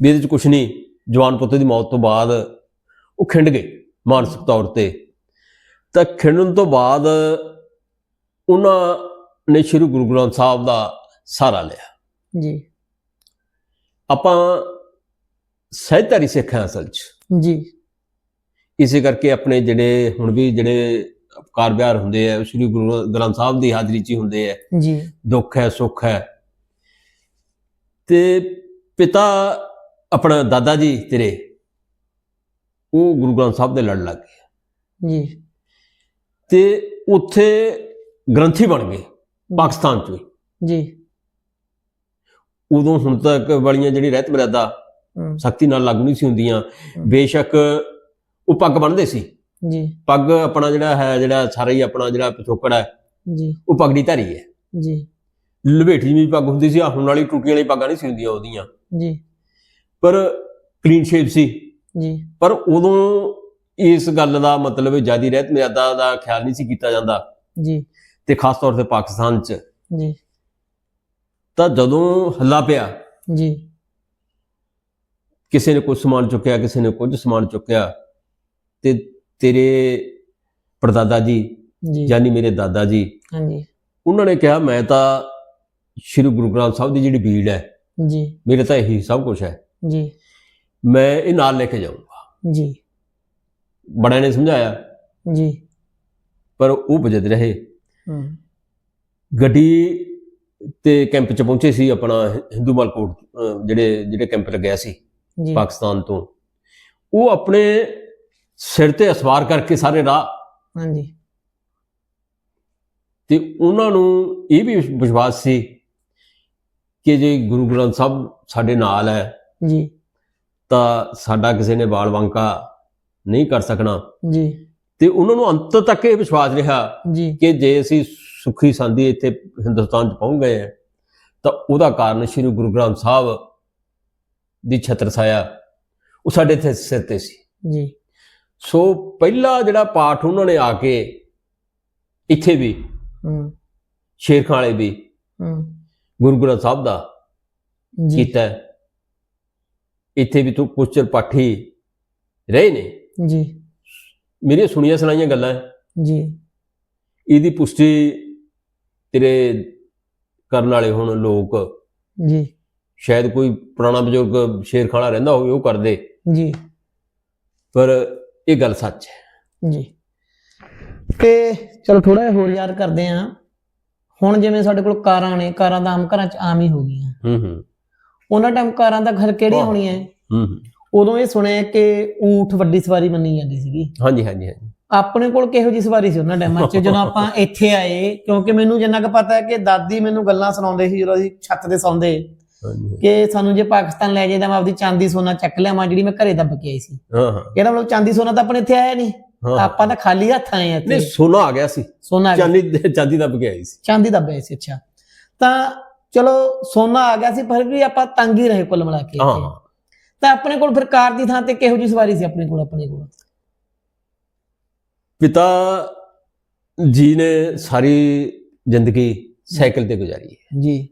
[SPEAKER 2] ਵੀ ਇਹਦੇ ਚ ਕੁਝ ਨਹੀਂ ਜਵਾਨ ਪੁੱਤ ਦੀ ਮੌਤ ਤੋਂ ਬਾਅਦ ਉਹ ਖਿੰਡ ਗਏ। ਮਾਨਸਿਕ ਤੌਰ ਤੇ। ਤਾਂ ਖਿੰਡਣ ਤੋਂ ਬਾਅਦ ਉਹਨਾਂ ਨੇ ਸ੍ਰੀ ਗੁਰੂ ਗ੍ਰੰਥ ਸਾਹਿਬ ਦਾ ਸਹਾਰਾ ਲਿਆ।
[SPEAKER 1] ਜੀ।
[SPEAKER 2] ਆਪਾਂ ਸਹਿਤਾਰੀ ਸਿੱਖ ਅਸਲ 'ਚ।
[SPEAKER 1] ਜੀ।
[SPEAKER 2] ਇਸੇ ਕਰਕੇ ਆਪਣੇ ਜਿਹੜੇ ਹੁਣ ਵੀ ਜਿਹੜੇ ਕਾਰ ਵਿਹਾਰ ਹੁੰਦੇ ਆ ਸ੍ਰੀ ਗੁਰੂ ਗ੍ਰੰਥ ਸਾਹਿਬ ਦੀ ਹਾਜ਼ਰੀ 'ਚ ਹੀ ਹੁੰਦੇ ਆ।
[SPEAKER 1] ਜੀ।
[SPEAKER 2] ਦੁੱਖ ਹੈ ਸੁੱਖ ਹੈ। ਤੇ ਪਿਤਾ ਆਪਣਾ ਦਾਦਾ ਜੀ ਤੇਰੇ ਉਹ ਗੁਰੂ ਗ੍ਰੰਥ ਸਾਹਿਬ ਦੇ ਲੜ ਲੱਗ ਗਏ।
[SPEAKER 1] ਜੀ।
[SPEAKER 2] ਤੇ ਉੱਥੇ ਗ੍ਰੰਥੀ ਬਣ ਗਏ ਪਾਕਿਸਤਾਨ ਚ ਵੀ
[SPEAKER 1] ਜੀ।
[SPEAKER 2] ਉਦੋਂ ਹੁਣ ਤੱਕ ਵਾਲੀਆਂ ਜਿਹੜੀ ਰਹਿਤ ਮਰਿਆਦਾ ਸਖਤੀ ਨਾਲ ਲਾਗੂ ਨਹੀਂ ਸੀ ਹੁੰਦੀਆਂ। ਬੇਸ਼ੱਕ ਉਹ ਪੱਗ ਬੰਨਦੇ ਸੀ।
[SPEAKER 1] ਜੀ।
[SPEAKER 2] ਪੱਗ ਆਪਣਾ ਜਿਹੜਾ ਹੈ ਜਿਹੜਾ ਸਾਰਾ ਹੀ ਆਪਣਾ ਜਿਹੜਾ ਪਿਛੋਕੜ ਹੈ
[SPEAKER 1] ਜੀ।
[SPEAKER 2] ਉਹ ਪਗੜੀ ਧਾਰੀ ਹੈ।
[SPEAKER 1] ਜੀ।
[SPEAKER 2] ਲਵੇਟੀ ਵੀ ਪੱਗ ਹੁੰਦੀ ਸੀ ਹੁਣ ਵਾਲੀ ਟੁੱਟੀਆਂ ਵਾਲੀ ਪੱਗਾਂ ਨਹੀਂ ਸੀ ਹੁੰਦੀਆਂ ਉਹਦੀਆਂ।
[SPEAKER 1] ਜੀ।
[SPEAKER 2] ਪਰ ਕਲੀਨ ਸ਼ੇਪ ਸੀ।
[SPEAKER 1] ਜੀ।
[SPEAKER 2] ਪਰ ਉਦੋਂ ਇਸ ਗੱਲ ਦਾ ਮਤਲਬ ਜਿਆਦੀ ਰਹਿਤ ਮਰਿਆਦਾ ਦਾ ਖਿਆਲ ਨਹੀਂ ਸੀ ਕੀਤਾ ਜਾਂਦਾ।
[SPEAKER 1] ਜੀ।
[SPEAKER 2] ਤੇ ਖਾਸ ਤੌਰ ਤੇ ਪਾਕਿਸਤਾਨ 'ਚ।
[SPEAKER 1] ਜੀ।
[SPEAKER 2] ਤਾਂ ਜਦੋਂ ਹੱਲਾ ਪਿਆ।
[SPEAKER 1] ਜੀ।
[SPEAKER 2] ਕਿਸੇ ਨੇ ਕੁਝ ਸਮਾਨ ਚੁੱਕਿਆ ਕਿਸੇ ਨੇ ਕੁਝ ਸਮਾਨ ਚੁੱਕਿਆ। ਤੇ ਤੇਰੇ ਪਰਦਾਦਾ ਜੀ
[SPEAKER 1] ਜੀ।
[SPEAKER 2] ਯਾਨੀ ਮੇਰੇ ਦਾਦਾ ਜੀ
[SPEAKER 1] ਹਾਂਜੀ।
[SPEAKER 2] ਉਹਨਾਂ ਨੇ ਕਿਹਾ ਮੈਂ ਤਾਂ ਸ੍ਰੀ ਗੁਰੂ ਗ੍ਰੰਥ ਸਾਹਿਬ ਦੀ ਜਿਹੜੀ ਬੀੜ ਹੈ
[SPEAKER 1] ਜੀ।
[SPEAKER 2] ਮੇਰੇ ਤਾਂ ਇਹੀ ਸਭ ਕੁਝ ਹੈ।
[SPEAKER 1] ਜੀ।
[SPEAKER 2] ਮੈਂ ਇਹ ਨਾਲ ਲੈ ਕੇ ਜਾਊਂਗਾ।
[SPEAKER 1] ਜੀ।
[SPEAKER 2] ਬੜਿਆਂ ਨੇ ਸਮਝਾਇਆ।
[SPEAKER 1] ਜੀ।
[SPEAKER 2] ਪਰ ਉਹ ਬਜਦ ਰਹੇ।
[SPEAKER 1] ਹਮ,
[SPEAKER 2] ਗੱਡੀ ਤੇ ਕੈਂਪ 'ਚ ਪਹੁੰਚੇ ਸੀ ਆਪਣਾ ਹਿੰਦੂ ਮਾਲਕੋਟ ਜਿਹੜੇ ਜਿਹੜੇ ਕੈਂਪ ਲੱਗਿਆ ਸੀ
[SPEAKER 1] ਜੀ।
[SPEAKER 2] ਪਾਕਿਸਤਾਨ ਤੋਂ। ਉਹ ਆਪਣੇ ਸਿਰ ਤੇ ਅਸਵਾਰ ਕਰਕੇ ਸਾਰੇ ਰਾਹ
[SPEAKER 1] ਹਾਂਜੀ।
[SPEAKER 2] ਤੇ ਉਹਨਾਂ ਨੂੰ ਇਹ ਵੀ ਵਿਸ਼ਵਾਸ ਸੀ ਕਿ ਜੇ ਗੁਰੂ ਗ੍ਰੰਥ ਸਾਹਿਬ ਸਾਡੇ ਨਾਲ ਹੈ
[SPEAKER 1] ਜੀ।
[SPEAKER 2] ਤਾਂ ਸਾਡਾ ਕਿਸੇ ਨੇ ਬਾਲ ਵਾਂਕਾ ਨਹੀਂ ਕਰ ਸਕਣਾ।
[SPEAKER 1] ਜੀ।
[SPEAKER 2] ਤੇ ਉਹਨਾਂ ਨੂੰ ਅੰਤ ਤੱਕ ਇਹ ਵਿਸ਼ਵਾਸ ਰਿਹਾ
[SPEAKER 1] ਜੀ।
[SPEAKER 2] ਕਿ ਜੇ ਅਸੀਂ ਸੁਖੀ ਸੰਦੀ ਇੱਥੇ ਹਿੰਦੁਸਤਾਨ ਚ ਪਹੁੰਚ ਗਏ ਹਾਂ ਤਾਂ ਉਹਦਾ ਕਾਰਨ ਸ੍ਰੀ ਗੁਰੂ ਗ੍ਰੰਥ ਸਾਹਿਬ ਦੀ ਛਤਰ ਛਾਇਆ ਉਹ ਸਾਡੇ ਇੱਥੇ ਸਿਰ ਤੇ ਸੀ।
[SPEAKER 1] ਜੀ।
[SPEAKER 2] ਸੋ ਪਹਿਲਾ ਜਿਹੜਾ ਪਾਠ ਉਹਨਾਂ ਨੇ ਆ ਕੇ ਇੱਥੇ ਵੀ
[SPEAKER 1] ਹੂੰ।
[SPEAKER 2] ਸ਼ੇਰਖਾਂ ਵਾਲੇ ਵੀ
[SPEAKER 1] ਹੂੰ।
[SPEAKER 2] ਗੁਰੂ ਗ੍ਰੰਥ ਸਾਹਿਬ ਦਾ ਕੀਤਾ। ਇੱਥੇ ਵੀ ਤੂੰ ਪੁੱਛਰ ਪਾਠੀ ਰਹੇ ਨੇ?
[SPEAKER 1] ਜੀ।
[SPEAKER 2] ਮੇਰੀਆਂ ਸੁਣੀਆਂ ਸੁਣਾਈਆਂ ਗੱਲਾਂ।
[SPEAKER 1] ਜੀ।
[SPEAKER 2] ਇਹਦੀ ਪੁਸ਼ਟੀ ਤੇਰੇ ਕਰਨ ਵਾਲੇ ਹੁਣ ਲੋਕ
[SPEAKER 1] ਜੀ।
[SPEAKER 2] ਸ਼ਾਇਦ ਕੋਈ ਪੁਰਾਣਾ ਬਜ਼ੁਰਗ ਸ਼ੇਰਖਾਨਾ ਰਹਿੰਦਾ ਹੋਵੇ ਉਹ ਕਰਦੇ।
[SPEAKER 1] ਜੀ।
[SPEAKER 2] ਪਰ ਇਹ ਗੱਲ ਸੱਚ ਹੈ
[SPEAKER 1] ਜੀ। ਤੇ ਚਲੋ ਥੋੜਾ ਜਿਹਾ ਹੋਰ ਯਾਦ ਕਰਦੇ ਆ। ਹੁਣ ਜਿਵੇਂ ਸਾਡੇ ਕੋਲ ਕਾਰਾਂ ਨੇ ਕਾਰਾਂ ਤਾਂ ਆਮ ਘਰਾਂ ਚ ਆਮ ਹੀ ਹੋ ਗਈਆਂ।
[SPEAKER 2] ਹੂੰ ਹੂੰ।
[SPEAKER 1] ਉਹਨਾਂ ਟਾਈਮ ਕਾਰਾਂ ਦਾ ਘਰ ਕਿਹੜੀਆਂ
[SPEAKER 2] ਵਾਹ।
[SPEAKER 1] ਹੋਣੀਆਂ?
[SPEAKER 2] ਹੂੰ। ਹੂੰ
[SPEAKER 1] ਉਦੋਂ ਇਹ ਸੁਣਿਆ ਕਿ ਊਠ ਵੱਡੀ ਸਵਾਰੀ ਮੰਨੀ ਜਾਂਦੀ ਸੀਗੀ।
[SPEAKER 2] ਹਾਂਜੀ ਹਾਂਜੀ ਹਾਂਜੀ।
[SPEAKER 1] ਆਪਣੇ ਕੋਲ ਕਿਹੋ ਜਿਹੀ ਸਵਾਰੀ ਸੀ ਉਹਨਾਂ ਟਾਈਮਾਂ 'ਚ? ਜਦੋਂ ਆਪਾਂ ਇੱਥੇ ਆਏ ਕਿਉਂਕਿ ਮੈਨੂੰ ਜਿੰਨਾ ਕੁ ਪਤਾ ਹੈ ਕਿ ਦਾਦੀ ਮੈਨੂੰ ਗੱਲਾਂ ਸੁਣਾਉਂਦੇ ਸੀ ਜਦੋਂ ਅਸੀਂ ਛੱਤ ਤੇ ਸੌਂਦੇ ਕਿ ਸਾਨੂੰ ਜੇ ਪਾਕਿਸਤਾਨ ਲੈ ਜਾਈਦਾ ਮੈਂ ਆਪਦੀ ਚਾਂਦੀ ਸੋਨਾ ਚੱਕ ਲਿਆਵਾਂ ਜਿਹੜੀ ਮੈਂ ਘਰੇ ਦੱਬ ਕੇ ਆਈ ਸੀ।
[SPEAKER 2] ਹਾਂ ਹਾਂ।
[SPEAKER 1] ਇਹਦਾ ਮਤਲਬ ਚਾਂਦੀ ਸੋਨਾ ਤਾਂ ਆਪਣੇ ਇੱਥੇ ਆਇਆ ਨਹੀਂ?
[SPEAKER 2] ਹਾਂ
[SPEAKER 1] ਆਪਾਂ ਤਾਂ ਖਾਲੀ ਹੱਥ ਆਏ ਆ
[SPEAKER 2] ਨਹੀਂ
[SPEAKER 1] ਇੱਥੇ
[SPEAKER 2] ਸੋਨਾ ਆ ਗਿਆ ਸੀ।
[SPEAKER 1] ਸੋਨਾ।
[SPEAKER 2] ਚਾਂਦੀ ਚਾਂਦੀ ਦਾ ਬਗਿਆਈ ਸੀ।
[SPEAKER 1] ਚਾਂਦੀ ਦਾ ਬੈ ਸੀ ਅੱਛਾ। ਤਾਂ ਚਲੋ ਸੋਨਾ ਆ ਗਿਆ ਸੀ ਪਰ ਵੀ ਆਪਾਂ ਤੰਗ ਹੀ ਰਹੇ ਕੁੱਲ ਮਿਲਾ ਕੇ
[SPEAKER 2] ਹਾਂ।
[SPEAKER 1] ਇੱਥੇ।
[SPEAKER 2] ਹਾਂ
[SPEAKER 1] ਤਾਂ ਆਪਣੇ ਕੋਲ ਫਿਰ ਕਾਰ ਦੀ ਥਾਂ ਤੇ ਕਿਹੋ ਜਿਹੀ ਸਵਾਰੀ ਸੀ ਆਪਣੇ ਕੋਲ ਆਪਣੇ ਕੋਲ?
[SPEAKER 2] ਪਿਤਾ ਜੀ ਨੇ ਸਾਰੀ ਜ਼ਿੰਦਗੀ ਸਾਈਕਲ ਤੇ ਗੁਜ਼ਾਰੀ ਹੈ।
[SPEAKER 1] ਜੀ।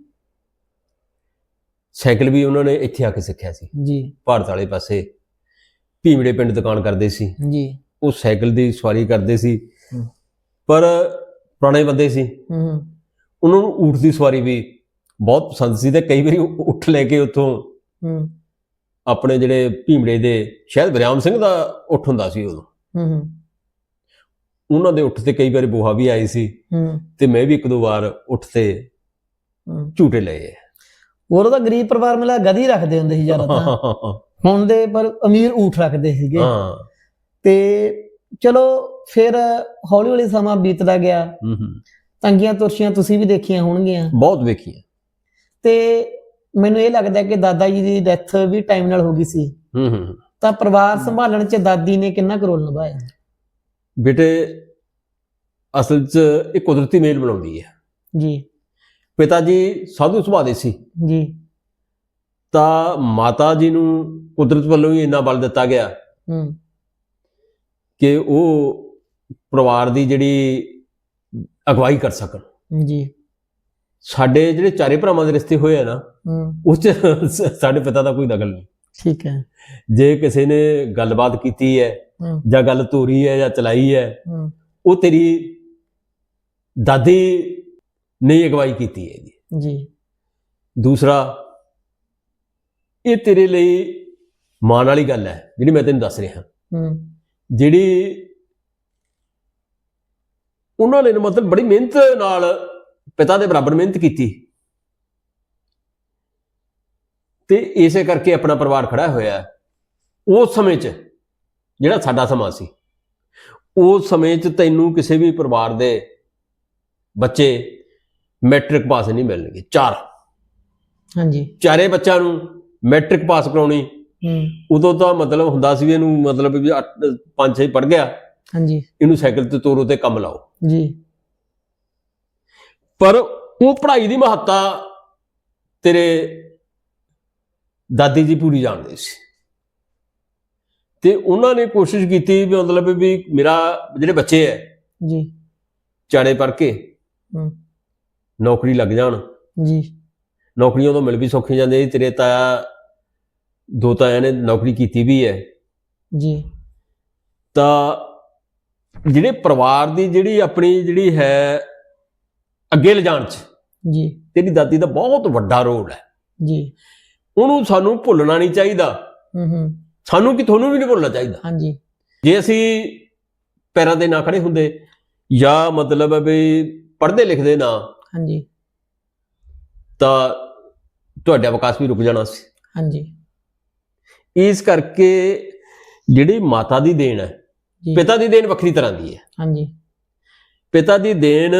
[SPEAKER 2] ਸਾਈਕਲ ਵੀ ਉਹਨਾਂ ਨੇ ਇੱਥੇ ਆ ਕੇ ਸਿੱਖਿਆ ਸੀ।
[SPEAKER 1] ਜੀ।
[SPEAKER 2] ਭਾਰਤ ਵਾਲੇ ਪਾਸੇ ਭੀਮੜੇ ਪਿੰਡ ਦੁਕਾਨ ਕਰਦੇ ਸੀ।
[SPEAKER 1] ਜੀ।
[SPEAKER 2] ਉਹ ਸਾਈਕਲ ਦੀ ਸਵਾਰੀ ਕਰਦੇ ਸੀ। ਪਰ ਪੁਰਾਣੇ ਬੰਦੇ ਸੀ।
[SPEAKER 1] ਹੂੰ।
[SPEAKER 2] ਉਹਨਾਂ ਨੂੰ ਊਠ ਦੀ ਸਵਾਰੀ ਵੀ ਬਹੁਤ ਪਸੰਦ ਸੀ ਤੇ ਕਈ ਵਾਰੀ ਉੱਠ ਲੈ ਕੇ ਉੱਥੋਂ
[SPEAKER 1] ਹੂੰ।
[SPEAKER 2] ਆਪਣੇ ਜਿਹੜੇ ਭੀਮੜੇ ਦੇ ਸ਼ਾਇਦ ਬਰਿਆਮ ਸਿੰਘ ਦਾ ਉੱਠ ਹੁੰਦਾ ਸੀ ਉਦੋਂ।
[SPEAKER 1] ਹੂੰ ਹੂੰ।
[SPEAKER 2] ਉਹਨਾਂ ਦੇ ਉੱਠ ਤੇ ਕਈ ਵਾਰੀ ਬੋਹਾ ਵੀ ਆਈ ਸੀ
[SPEAKER 1] ਹੂੰ।
[SPEAKER 2] ਤੇ ਮੈਂ ਵੀ ਇੱਕ ਦੋ ਵਾਰ ਉੱਠ ਤੇ
[SPEAKER 1] ਹੂੰ।
[SPEAKER 2] ਝੂਟੇ ਲਏ ਹੈ।
[SPEAKER 1] ਉਹ ਤਾਂ ਗਰੀਬ ਪਰਿਵਾਰ ਮਿਲਾ ਗਧੀ ਰੱਖਦੇ ਹੁੰਦੇ ਸੀ ਜ਼ਿਆਦਾ ਤਾਂ ਹੁਣ ਦੇ ਪਰ ਅਮੀਰ ਊਠ ਰੱਖਦੇ ਸੀਗੇ।
[SPEAKER 2] ਹਾਂ।
[SPEAKER 1] ਤੇ ਚਲੋ ਫਿਰ ਹੌਲੀ ਹੌਲੀ ਸਮਾਂ ਬੀਤਦਾ ਗਿਆ।
[SPEAKER 2] ਹੂੰ ਹੂੰ।
[SPEAKER 1] ਤੰਗੀਆਂ ਤੁਰਸ਼ੀਆਂ ਤੁਸੀਂ ਵੀ ਦੇਖੀਆਂ ਹੋਣਗੀਆਂ।
[SPEAKER 2] ਬਹੁਤ ਵੇਖੀ ਹੈ।
[SPEAKER 1] ਤੇ ਮੈਨੂੰ ਇਹ ਲੱਗਦਾ ਕਿ ਦਾਦਾ ਜੀ ਦੀ ਡੈਥ ਵੀ ਟਾਈਮ ਨਾਲ ਹੋ ਗਈ ਸੀ।
[SPEAKER 2] ਹੂੰ ਹੂੰ।
[SPEAKER 1] ਤਾਂ ਪਰਿਵਾਰ ਸੰਭਾਲਣ 'ਚ ਦਾਦੀ ਨੇ ਕਿੰਨਾ ਕੁ ਰੋਲ ਨਿਭਾਇਆ?
[SPEAKER 2] ਬੇਟੇ ਅਸਲ 'ਚ ਇਹ ਕੁਦਰਤੀ ਮੇਲ ਬਣਾਉਂਦੀ ਹੈ।
[SPEAKER 1] ਜੀ।
[SPEAKER 2] ਪਿਤਾ ਜੀ ਸਾਧੂ ਸੁਭਾਅ ਦੇ ਸੀ।
[SPEAKER 1] ਜੀ।
[SPEAKER 2] ਤਾਂ ਮਾਤਾ ਜੀ ਨੂੰ ਕੁਦਰਤ ਵੱਲੋਂ ਹੀ ਇੰਨਾ ਬਲ ਦਿੱਤਾ ਗਿਆ
[SPEAKER 1] ਹੂੰ।
[SPEAKER 2] ਕਿ ਉਹ ਪਰਿਵਾਰ ਦੀ ਜਿਹੜੀ ਅਗਵਾਈ ਕਰ ਸਕਣ।
[SPEAKER 1] ਜੀ।
[SPEAKER 2] ਸਾਡੇ ਜਿਹੜੇ ਚਾਰੇ ਭਰਾਵਾਂ ਦੇ ਰਿਸ਼ਤੇ ਹੋਏ ਆ ਨਾ ਉਸ 'ਚ ਸਾਡੇ ਪਿਤਾ ਦਾ ਕੋਈ ਦਖਲ ਨਹੀਂ।
[SPEAKER 1] ਠੀਕ ਹੈ।
[SPEAKER 2] ਜੇ ਕਿਸੇ ਨੇ ਗੱਲਬਾਤ ਕੀਤੀ ਹੈ ਜਾਂ ਗੱਲ ਤੋਰੀ ਹੈ ਜਾਂ ਚਲਾਈ ਹੈ
[SPEAKER 1] ਹੂੰ।
[SPEAKER 2] ਉਹ ਤੇਰੀ ਦਾਦੀ ਨੇ ਅਗਵਾਈ ਕੀਤੀ ਹੈ ਜੀ।
[SPEAKER 1] ਜੀ।
[SPEAKER 2] ਦੂਸਰਾ ਇਹ ਤੇਰੇ ਲਈ ਮਾਣ ਵਾਲੀ ਗੱਲ ਹੈ ਜਿਹੜੀ ਮੈਂ ਤੈਨੂੰ ਦੱਸ ਰਿਹਾ।
[SPEAKER 1] ਹੂੰ।
[SPEAKER 2] ਜਿਹੜੀ ਉਹਨਾਂ ਨੇ ਮਤਲਬ ਬੜੀ ਮਿਹਨਤ ਨਾਲ ਪਿਤਾ ਦੇ ਬਰਾਬਰ ਮਿਹਨਤ ਕੀਤੀ। ਤੇ ਇਸੇ ਕਰਕੇ ਆਪਣਾ ਪਰਿਵਾਰ ਖੜਾ ਹੋਇਆ। ਹੈ। ਉਸ ਸਮੇਂ 'ਚ ਜਿਹੜਾ ਸਾਡਾ ਸਮਾਂ ਸੀ ਉਸ ਸਮੇਂ 'ਚ ਤੈਨੂੰ ਕਿਸੇ ਵੀ ਪਰਿਵਾਰ ਦੇ ਬੱਚੇ ਮੈਟ੍ਰਿਕ ਪਾਸ ਨਹੀਂ ਮਿਲਣਗੇ। ਚਾਰ।
[SPEAKER 1] ਹਾਂਜੀ।
[SPEAKER 2] ਚਾਰੇ ਬੱਚਿਆਂ ਨੂੰ ਮੈਟ੍ਰਿਕ ਪਾਸ ਕਰਾਉਣੀ।
[SPEAKER 1] ਹੂੰ।
[SPEAKER 2] ਉਦੋਂ ਤਾਂ ਮਤਲਬ ਹੁੰਦਾ ਸੀ ਇਹਨੂੰ ਮਤਲਬ ਵੀ 8 5 6 ਪੜ ਗਿਆ।
[SPEAKER 1] ਹਾਂਜੀ।
[SPEAKER 2] ਇਹਨੂੰ ਸਾਈਕਲ ਤੇ ਤੋਰੋ ਤੇ ਕੰਮ ਲਾਓ।
[SPEAKER 1] ਜੀ।
[SPEAKER 2] ਪਰ ਉਹ ਪੜ੍ਹਾਈ ਦੀ ਮਹੱਤਤਾ ਤੇਰੇ ਦਾਦੀ ਜੀ ਪੂਰੀ ਜਾਣਦੇ ਸੀ। ਤੇ ਉਹਨਾਂ ਨੇ ਕੋਸ਼ਿਸ਼ ਕੀਤੀ ਵੀ ਮਤਲਬ ਵੀ ਮੇਰਾ ਜਿਹੜੇ ਬੱਚੇ ਐ
[SPEAKER 1] ਜੀ।
[SPEAKER 2] ਚਾੜੇ ਪੜ੍ਹ ਕੇ
[SPEAKER 1] ਹੂੰ।
[SPEAKER 2] ਨੌਕਰੀ ਲੱਗ ਜਾਣ।
[SPEAKER 1] ਜੀ।
[SPEAKER 2] ਨੌਕਰੀਆਂ ਤੋਂ ਮਿਲ ਵੀ ਸੌਖੀ ਜਾਂਦੇ ਸੀ। ਤੇਰੇ ਤਾਇਆ ਦੋ ਤਾਇਆ ਨੇ ਨੌਕਰੀ ਕੀਤੀ ਵੀ ਹੈ
[SPEAKER 1] ਜੀ।
[SPEAKER 2] ਤਾਂ ਜਿਹੜੇ ਪਰਿਵਾਰ ਦੀ ਜਿਹੜੀ ਆਪਣੀ ਜਿਹੜੀ ਹੈ ਅੱਗੇ ਲਿਜਾਣ ਚ।
[SPEAKER 1] ਜੀ।
[SPEAKER 2] ਤੇਰੀ ਦਾਦੀ ਦਾ ਬਹੁਤ ਵੱਡਾ ਰੋਲ ਹੈ।
[SPEAKER 1] ਜੀ।
[SPEAKER 2] ਉਹਨੂੰ ਸਾਨੂੰ ਭੁੱਲਣਾ ਨਹੀਂ ਚਾਹੀਦਾ।
[SPEAKER 1] ਹੂੰ ਹੂੰ।
[SPEAKER 2] ਸਾਨੂੰ ਕਿ ਤੁਹਾਨੂੰ ਵੀ ਨਹੀਂ ਭੁੱਲਣਾ ਚਾਹੀਦਾ।
[SPEAKER 1] ਹਾਂਜੀ।
[SPEAKER 2] ਜੇ ਅਸੀਂ ਪੈਰਾਂ ਤੇ ਨਾ ਖੜੇ ਹੁੰਦੇ ਜਾਂ ਮਤਲਬ ਵੀ ਪੜ੍ਹਦੇ ਲਿਖਦੇ ਨਾ
[SPEAKER 1] ਹਾਂਜੀ।
[SPEAKER 2] ਤਾਂ ਤੁਹਾਡਾ ਵਿਕਾਸ ਵੀ ਰੁਕ ਜਾਣਾ ਸੀ।
[SPEAKER 1] ਹਾਂਜੀ।
[SPEAKER 2] ਇਸ ਕਰਕੇ ਜਿਹੜੀ ਮਾਤਾ ਦੀ ਦੇਣ ਹੈ ਪਿਤਾ ਦੀ ਦੇਣ ਵੱਖਰੀ ਤਰ੍ਹਾਂ ਦੀ ਹੈ।
[SPEAKER 1] ਹਾਂਜੀ।
[SPEAKER 2] ਪਿਤਾ ਦੀ ਦੇਣ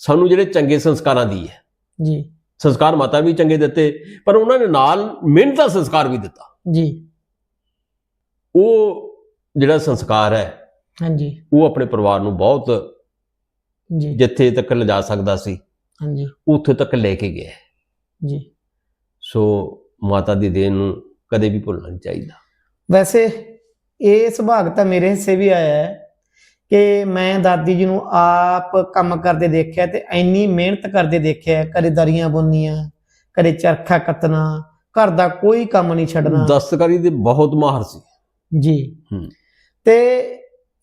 [SPEAKER 2] ਸਾਨੂੰ ਜਿਹੜੇ ਚੰਗੇ ਸੰਸਕਾਰਾਂ ਦੀ ਹੈ।
[SPEAKER 1] ਜੀ।
[SPEAKER 2] ਸੰਸਕਾਰ ਮਾਤਾ ਵੀ ਚੰਗੇ ਦਿੱਤੇ ਪਰ ਉਹਨਾਂ ਨੇ ਨਾਲ ਮਿਹਨਤ ਦਾ ਸੰਸਕਾਰ ਵੀ ਦਿੱਤਾ।
[SPEAKER 1] ਜੀ।
[SPEAKER 2] ਉਹ ਜਿਹੜਾ ਸੰਸਕਾਰ ਹੈ
[SPEAKER 1] ਹਾਂਜੀ।
[SPEAKER 2] ਉਹ ਆਪਣੇ ਪਰਿਵਾਰ ਨੂੰ ਬਹੁਤ
[SPEAKER 1] ਜੀ।
[SPEAKER 2] ਜਿੱਥੇ ਤੱਕ ਲਿਜਾ ਸਕਦਾ ਸੀ
[SPEAKER 1] ਹਾਂਜੀ।
[SPEAKER 2] ਉੱਥੇ ਤੱਕ ਲੈ ਕੇ ਗਿਆ
[SPEAKER 1] ਜੀ।
[SPEAKER 2] ਸੋ ਮਾਤਾ ਦੀ ਦੇਣ ਨੂੰ ਕਦੇ ਵੀ ਭੁੱਲਣਾ ਨਹੀਂ ਚਾਹੀਦਾ।
[SPEAKER 1] ਵੈਸੇ ਇਹ ਸੁਭਾਗ ਤਾਂ ਮੇਰੇ ਹਿੱਸੇ ਵੀ ਆਇਆ ਹੈ। ਕਿ ਮੈਂ ਦਾਦੀ ਜੀ ਨੂੰ ਆਪ ਕੰਮ ਕਰਦੇ ਦੇਖਿਆ ਤੇ ਇੰਨੀ ਮਿਹਨਤ ਕਰਦੇ ਦੇਖਿਆ ਕਦੇ ਦਰੀਆਂ ਬੁਣਨੀਆਂ ਕਦੇ ਚਰਖਾ ਕੱਤਣਾ ਘਰ ਦਾ ਕੋਈ ਕੰਮ ਨਹੀਂ ਛੱਡਣਾ।
[SPEAKER 2] ਦਸਤਕਾਰੀ ਦੇ ਬਹੁਤ ਮਾਹਰ ਸੀ।
[SPEAKER 1] ਜੀ। ਤੇ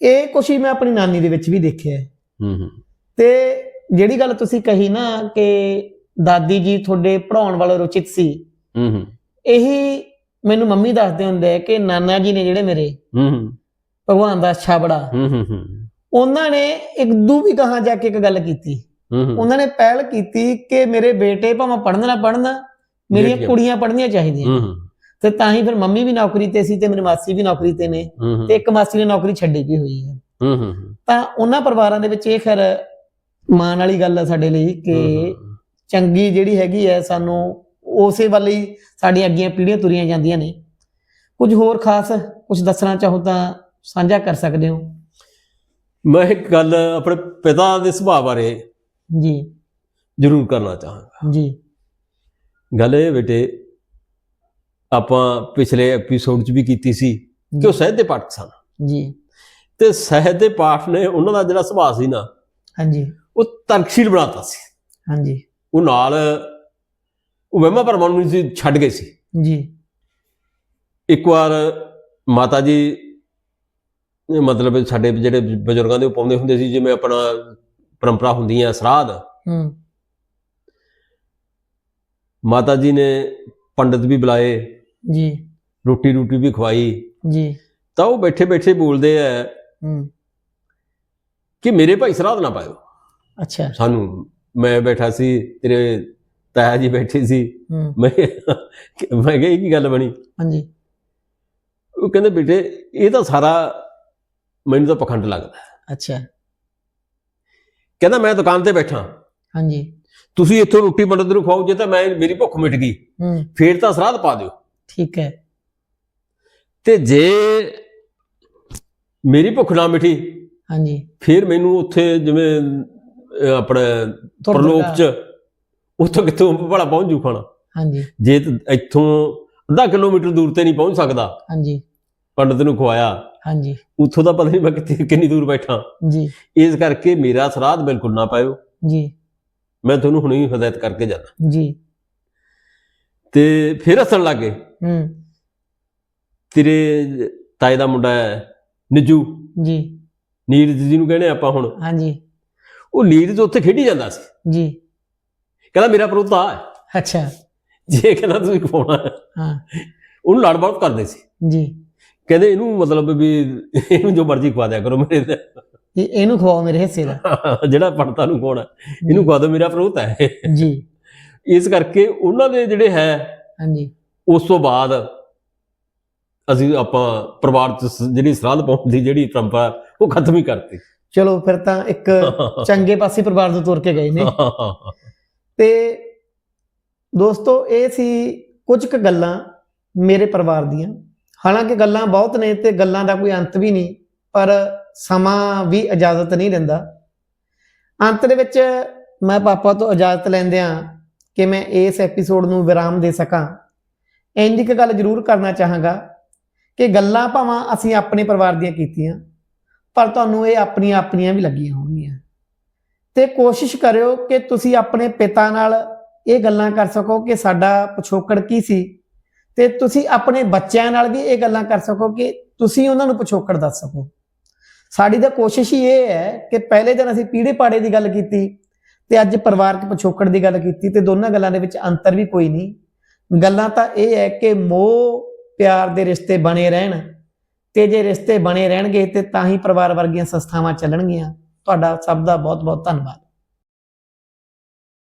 [SPEAKER 1] ਇਹ ਕੁਛ ਹੀ ਮੈਂ ਆਪਣੀ ਨਾਨੀ ਦੇ ਵਿੱਚ ਵੀ ਦੇਖਿਆ। ਹੈ।
[SPEAKER 2] ਹੂੰ। ਹੂੰ
[SPEAKER 1] ਤੇ ਜਿਹੜੀ ਗੱਲ ਤੁਸੀਂ ਕਹੀ ਨਾ ਕਿ ਦਾਦੀ ਜੀ ਤੁਹਾਡੇ ਪੜਾਉਣ ਵਾਲੇ ਰੁਚਿਤ ਸੀ।
[SPEAKER 2] ਹੂੰ ਹੂੰ।
[SPEAKER 1] ਇਹੀ ਮੈਨੂੰ ਮੰਮੀ ਦੱਸਦੇ ਹੁੰਦੇ ਆ ਕਿ ਨਾਨਾ ਜੀ ਨੇ ਜਿਹੜੇ ਮੇਰੇ
[SPEAKER 2] ਹੂੰ ਹੂੰ।
[SPEAKER 1] ਭਗਵਾਨ ਦਾ ਛਾਬੜਾ।
[SPEAKER 2] ਹੂੰ ਹੂੰ ਹੂੰ।
[SPEAKER 1] ਉਹਨਾਂ ਨੇ ਇੱਕ ਦੂ ਵੀ ਕਹਾ ਜਾ ਕੇ ਇੱਕ ਗੱਲ ਕੀਤੀ। ਉਹਨਾਂ ਨੇ ਪਹਿਲ ਕੀਤੀ ਕਿ ਮੇਰੇ ਬੇਟੇ ਭਾਵੇਂ ਪੜ੍ਹਨ ਨਾ ਪੜ੍ਹਨ ਮੇਰੀਆਂ। ਕੁੜੀਆਂ ਪੜ੍ਹਨੀਆਂ ਚਾਹੀਦੀਆਂ। ਤੇ ਤਾਂ ਹੀ ਫਿਰ ਮੰਮੀ ਵੀ ਨੌਕਰੀ ਤੇ ਸੀ ਤੇ ਮੇਰੀ ਮਾਸੀ ਵੀ ਨੌਕਰੀ ਤੇ ਨੇ। ਤੇ ਇੱਕ ਮਾਸੀ ਨੇ ਨੌਕਰੀ ਛੱਡੀ ਵੀ ਹੋਈ ਹੂੰ। ਤਾਂ ਉਹਨਾਂ ਪਰਿਵਾਰਾਂ ਦੇ ਵਿੱਚ ਇਹ ਖੈਰ ਮਾਣ ਵਾਲੀ ਗੱਲ ਹੈ ਸਾਡੇ ਲਈ ਕਿ ਚੰਗੀ ਜਿਹੜੀ ਹੈਗੀ ਹੈ ਸਾਨੂੰ ਉਸੇ ਵੱਲ ਹੀ ਸਾਡੀਆਂ ਅੱਗੀਆਂ ਪੀੜ੍ਹੀਆਂ ਤੁਰੀਆਂ ਜਾਂਦੀਆਂ ਨੇ। ਕੁਝ ਹੋਰ ਖਾਸ ਕੁਝ ਦੱਸਣਾ ਚਾਹੋ ਤਾਂ ਸਾਂਝਾ ਕਰ ਸਕਦੇ ਹੋ?
[SPEAKER 2] ਮੈਂ ਇੱਕ ਗੱਲ ਆਪਣੇ ਪਿਤਾ ਦੇ ਸੁਭਾਅ ਬਾਰੇ
[SPEAKER 1] ਜੀ।
[SPEAKER 2] ਜ਼ਰੂਰ ਕਰਨਾ ਚਾਹਾਂਗਾ।
[SPEAKER 1] ਜੀ।
[SPEAKER 2] ਗੱਲ ਇਹ ਬੇਟੇ ਆਪਾਂ ਪਿਛਲੇ ਐਪੀਸੋਡ 'ਚ ਵੀ ਕੀਤੀ ਸੀ ਕਿ ਉਹ ਸਾਹਿਤ ਦੇ ਪਾਠਕ ਸਨ।
[SPEAKER 1] ਜੀ।
[SPEAKER 2] ਤੇ ਸਾਹਿਤ ਦੇ ਪਾਠ ਨੇ ਉਹਨਾਂ ਦਾ ਜਿਹੜਾ ਸੁਭਾਅ ਸੀ ਨਾ
[SPEAKER 1] ਹਾਂਜੀ।
[SPEAKER 2] ਉਹ ਤਰਕਸ਼ੀਲ ਬਣਾਤਾ ਸੀ।
[SPEAKER 1] ਹਾਂਜੀ।
[SPEAKER 2] ਉਹ ਨਾਲ ਉਹ ਵਹਿਮਾਂ ਭਰਮਾਂ ਨੂੰ ਸੀ ਛੱਡ ਗਏ ਸੀ।
[SPEAKER 1] ਜੀ।
[SPEAKER 2] ਇੱਕ ਵਾਰ ਮਾਤਾ ਜੀ ਮਤਲਬ ਸਾਡੇ ਜਿਹੜੇ ਬਜ਼ੁਰਗਾਂ ਦੇ ਉਹ ਪਾਉਂਦੇ ਹੁੰਦੇ ਸੀ ਜਿਵੇਂ ਆਪਣਾ ਪਰੰਪਰਾ ਹੁੰਦੀਆਂ ਸਰਾਧ।
[SPEAKER 1] ਹੂੰ।
[SPEAKER 2] ਮਾਤਾ ਜੀ ਨੇ ਪੰਡਤ ਵੀ ਬੁਲਾਏ
[SPEAKER 1] ਜੀ।
[SPEAKER 2] ਰੋਟੀ ਰੋਟੀ ਵੀ ਖਵਾਈ।
[SPEAKER 1] ਜੀ।
[SPEAKER 2] ਤਾਂ ਉਹ ਬੈਠੇ ਬੈਠੇ ਬੋਲਦੇ ਆ
[SPEAKER 1] ਹੂੰ।
[SPEAKER 2] ਕਿ ਮੇਰੇ ਭਾਈ ਸਰਾਧ ਨਾ ਪਾਇਓ।
[SPEAKER 1] ਅੱਛਾ।
[SPEAKER 2] ਸਾਨੂੰ ਮੈਂ ਬੈਠਾ ਸੀ ਤੇਰੇ ਤਾਇਆ ਜੀ ਬੈਠੇ ਸੀ।
[SPEAKER 1] ਹੂੰ।
[SPEAKER 2] ਮੈਂ ਮੈਂ ਕਿਹਾ ਇਹ ਕੀ ਗੱਲ ਬਣੀ?
[SPEAKER 1] ਹਾਂਜੀ।
[SPEAKER 2] ਉਹ ਕਹਿੰਦੇ ਬੇਟੇ ਇਹ ਤਾਂ ਸਾਰਾ ਮੈਨੂੰ ਤਾਂ ਪਖੰਡ ਲੱਗਦਾ। ਹੈ।
[SPEAKER 1] ਅੱਛਾ।
[SPEAKER 2] ਕਹਿੰਦਾ ਮੈਂ ਦੁਕਾਨ ਤੇ ਬੈਠਾ।
[SPEAKER 1] ਹਾਂਜੀ।
[SPEAKER 2] ਤੁਸੀਂ ਇੱਥੋਂ ਰੋਟੀ ਪੰਡਤ ਨੂੰ ਖਵਾਓ ਜੇ ਤਾਂ ਮੈਂ ਮੇਰੀ ਭੁੱਖ ਮਿਟ ਗਈ
[SPEAKER 1] ਹੂੰ।
[SPEAKER 2] ਫੇਰ ਤਾਂ ਸਰਾਧ ਪਾ ਦਿਓ।
[SPEAKER 1] ਠੀਕ ਹੈ।
[SPEAKER 2] ਤੇ ਜੇ ਮੇਰੀ ਭੁੱਖ ਨਾ ਮਿਟੀ
[SPEAKER 1] ਹਾਂਜੀ।
[SPEAKER 2] ਫਿਰ ਮੈਨੂੰ ਉੱਥੇ ਜਿਵੇਂ ਅਹ, ਆਪਣੇ
[SPEAKER 1] ਤੁਰ
[SPEAKER 2] ਪ੍ਰਲੋਕ। ਚ ਉੱਥੋਂ ਕਿੱਥੋਂ ਭਲਾ ਪਹੁੰਚ ਜੂ ਖਾਣਾ।
[SPEAKER 1] ਹਾਂਜੀ।
[SPEAKER 2] ਜੇ ਤ- ਇੱਥੋਂ ਅੱਧਾ ਕਿਲੋਮੀਟਰ ਦੂਰ ਤੇ ਨਹੀਂ ਪਹੁੰਚ ਸਕਦਾ।
[SPEAKER 1] ਹਾਂਜੀ।
[SPEAKER 2] ਪੰਡਤ ਨੂੰ ਖਵਾਇਆ।
[SPEAKER 1] ਹਾਂਜੀ।
[SPEAKER 2] ਉੱਥੋਂ ਦਾ ਪਤਾ ਨਹੀਂ ਮੈਂ ਕਿੱਥੇ ਕਿੰਨੀ ਦੂਰ ਬੈਠਾ।
[SPEAKER 1] ਜੀ।
[SPEAKER 2] ਇਸ ਕਰਕੇ ਮੇਰਾ ਸਰਾਧ ਬਿਲਕੁਲ ਨਾ ਪਾਇਓ।
[SPEAKER 1] ਜੀ।
[SPEAKER 2] ਮੈਂ ਤੁਹਾਨੂੰ ਹੁਣੇ ਹੀ ਹਦਾਇਤ ਕਰਕੇ ਜਾਣਾ
[SPEAKER 1] ਜੀ।
[SPEAKER 2] ਤੇ ਫਿਰ ਹੱਸਣ ਲੱਗੇ
[SPEAKER 1] ਹੂੰ।
[SPEAKER 2] ਤੇਰੇ ਤਾਏ ਦਾ ਮੁੰਡਾ ਹੈ ਨਿੱਜੂ।
[SPEAKER 1] ਜੀ।
[SPEAKER 2] ਨੀਰਜ ਜੀ ਨੂੰ ਕਹਿੰਦੇ ਆਪਾਂ ਹੁਣ।
[SPEAKER 1] ਹਾਂਜੀ।
[SPEAKER 2] ਉਹ ਨੀਰਜ ਉੱਥੇ ਖੇਡੀ ਜਾਂਦਾ ਸੀ।
[SPEAKER 1] ਜੀ।
[SPEAKER 2] ਕਹਿੰਦਾ ਮੇਰਾ ਪਰੋਤਾ ਹੈ
[SPEAKER 1] ਅੱਛਾ।
[SPEAKER 2] ਜੇ ਕਹਿੰਦਾ ਤੁਸੀਂ ਹੈ।
[SPEAKER 1] ਹਾਂ।
[SPEAKER 2] ਉਹਨੂੰ ਲੜ ਬਹੁਤ ਕਰਦੇ ਸੀ।
[SPEAKER 1] ਜੀ।
[SPEAKER 2] ਕਹਿੰਦੇ ਇਹਨੂੰ ਮਤਲਬ ਵੀ ਇਹਨੂੰ ਜੋ ਮਰਜ਼ੀ ਖਵਾ ਦਿਆ ਕਰੋ ਮੇਰੇ ਤੇ।
[SPEAKER 1] ਇਹ- ਇਹਨੂੰ ਖਵਾਓ ਮੇਰੇ ਹਿੱਸੇ ਦਾ।
[SPEAKER 2] ਜਿਹੜਾ ਪੰਡਤਾਂ ਨੂੰ ਖਵਾਉਣਾ ਇਹਨੂੰ ਖਵਾ ਦਿਓ ਮੇਰਾ ਪਰੋਤਾ ਹੈ।
[SPEAKER 1] ਜੀ।
[SPEAKER 2] ਇਸ ਕਰਕੇ ਉਹਨਾਂ ਦੇ ਜਿਹੜੇ ਹੈ
[SPEAKER 1] ਹਾਂਜੀ।
[SPEAKER 2] ਉਸ ਤੋਂ ਬਾਅਦ ਅਸੀਂ ਆਪਾਂ ਪਰਿਵਾਰ ਚ ਜਿਹੜੀ ਸਰਾਧ ਪਾਉਣ ਦੀ ਜਿਹੜੀ ਪਰੰਪਰਾ ਉਹ ਖਤਮ ਹੀ ਕਰਤੀ।
[SPEAKER 1] ਚਲੋ ਫਿਰ ਤਾਂ ਇੱਕ ਚੰਗੇ ਪਾਸੇ ਪਰਿਵਾਰ ਤੋਂ ਤੁਰ ਕੇ ਗਏ ਨੇ। ਤੇ ਦੋਸਤੋ ਇਹ ਸੀ ਕੁਝ ਕੁ ਗੱਲਾਂ ਮੇਰੇ ਪਰਿਵਾਰ ਦੀਆਂ। ਹਾਲਾਂਕਿ ਗੱਲਾਂ ਬਹੁਤ ਨੇ ਤੇ ਗੱਲਾਂ ਦਾ ਕੋਈ ਅੰਤ ਵੀ ਨਹੀਂ, ਪਰ ਸਮਾਂ ਵੀ ਇਜਾਜ਼ਤ ਨਹੀਂ ਦਿੰਦਾ। ਅੰਤ ਦੇ ਵਿੱਚ ਮੈਂ ਪਾਪਾ ਤੋਂ ਇਜਾਜ਼ਤ ਲੈਂਦਿਆਂ ਕਿ ਮੈਂ ਇਸ ਐਪੀਸੋਡ ਨੂੰ ਵਿਰਾਮ ਦੇ ਸਕਾਂ। ਇੰਨੀ ਕੁ ਗੱਲ ਜ਼ਰੂਰ ਕਰਨਾ ਚਾਹਾਂਗਾ ਕਿ ਗੱਲਾਂ ਭਾਵਾਂ ਅਸੀਂ ਆਪਣੇ ਪਰਿਵਾਰ ਦੀਆਂ ਕੀਤੀਆਂ, ਪਰ ਤੁਹਾਨੂੰ ਇਹ ਆਪਣੀਆਂ ਆਪਣੀਆਂ ਵੀ ਲੱਗੀਆਂ ਹੋਣਗੀਆਂ। ਤੇ ਕੋਸ਼ਿਸ਼ ਕਰਿਓ ਕਿ ਤੁਸੀਂ ਆਪਣੇ ਪਿਤਾ ਨਾਲ ਇਹ ਗੱਲਾਂ ਕਰ ਸਕੋ ਕਿ ਸਾਡਾ ਪਿਛੋਕੜ ਕੀ ਸੀ ਤੇ ਤੁਸੀਂ ਆਪਣੇ ਬੱਚਿਆਂ ਨਾਲ ਵੀ ਇਹ ਗੱਲਾਂ ਕਰ ਸਕੋ ਕਿ ਤੁਸੀਂ ਉਹਨਾਂ ਨੂੰ ਪਿਛੋਕੜ ਦੱਸ ਸਕੋ। ਸਾਡੀ ਤਾਂ ਕੋਸ਼ਿਸ਼ ਹੀ ਇਹ ਹੈ ਕਿ ਪਹਿਲੇ ਦਿਨ ਅਸੀਂ ਪੀੜੇ ਪਾੜੇ ਦੀ ਗੱਲ ਕੀਤੀ ਤੇ ਅੱਜ ਪਰਿਵਾਰਕ ਪਿਛੋਕੜ ਦੀ ਗੱਲ ਕੀਤੀ ਤੇ ਦੋਨਾਂ ਗੱਲਾਂ ਦੇ ਵਿੱਚ ਅੰਤਰ ਵੀ ਕੋਈ ਨਹੀਂ। ਗੱਲਾਂ ਤਾਂ ਇਹ ਹੈ ਕਿ ਮੋਹ, ਪਿਆਰ ਦੇ ਰਿਸ਼ਤੇ ਬਣੇ ਰਹਿਣ ਤੇ ਜੇ ਰਿਸ਼ਤੇ ਬਣੇ ਰਹਿਣਗੇ ਤੇ ਤਾਂ ਹੀ ਪਰਿਵਾਰ ਵਰਗੀਆਂ ਸੰਸਥਾਵਾਂ ਚੱਲਣਗੀਆਂ। ਤੁਹਾਡਾ ਸਭ ਦਾ ਬਹੁਤ ਬਹੁਤ ਧੰਨਵਾਦ।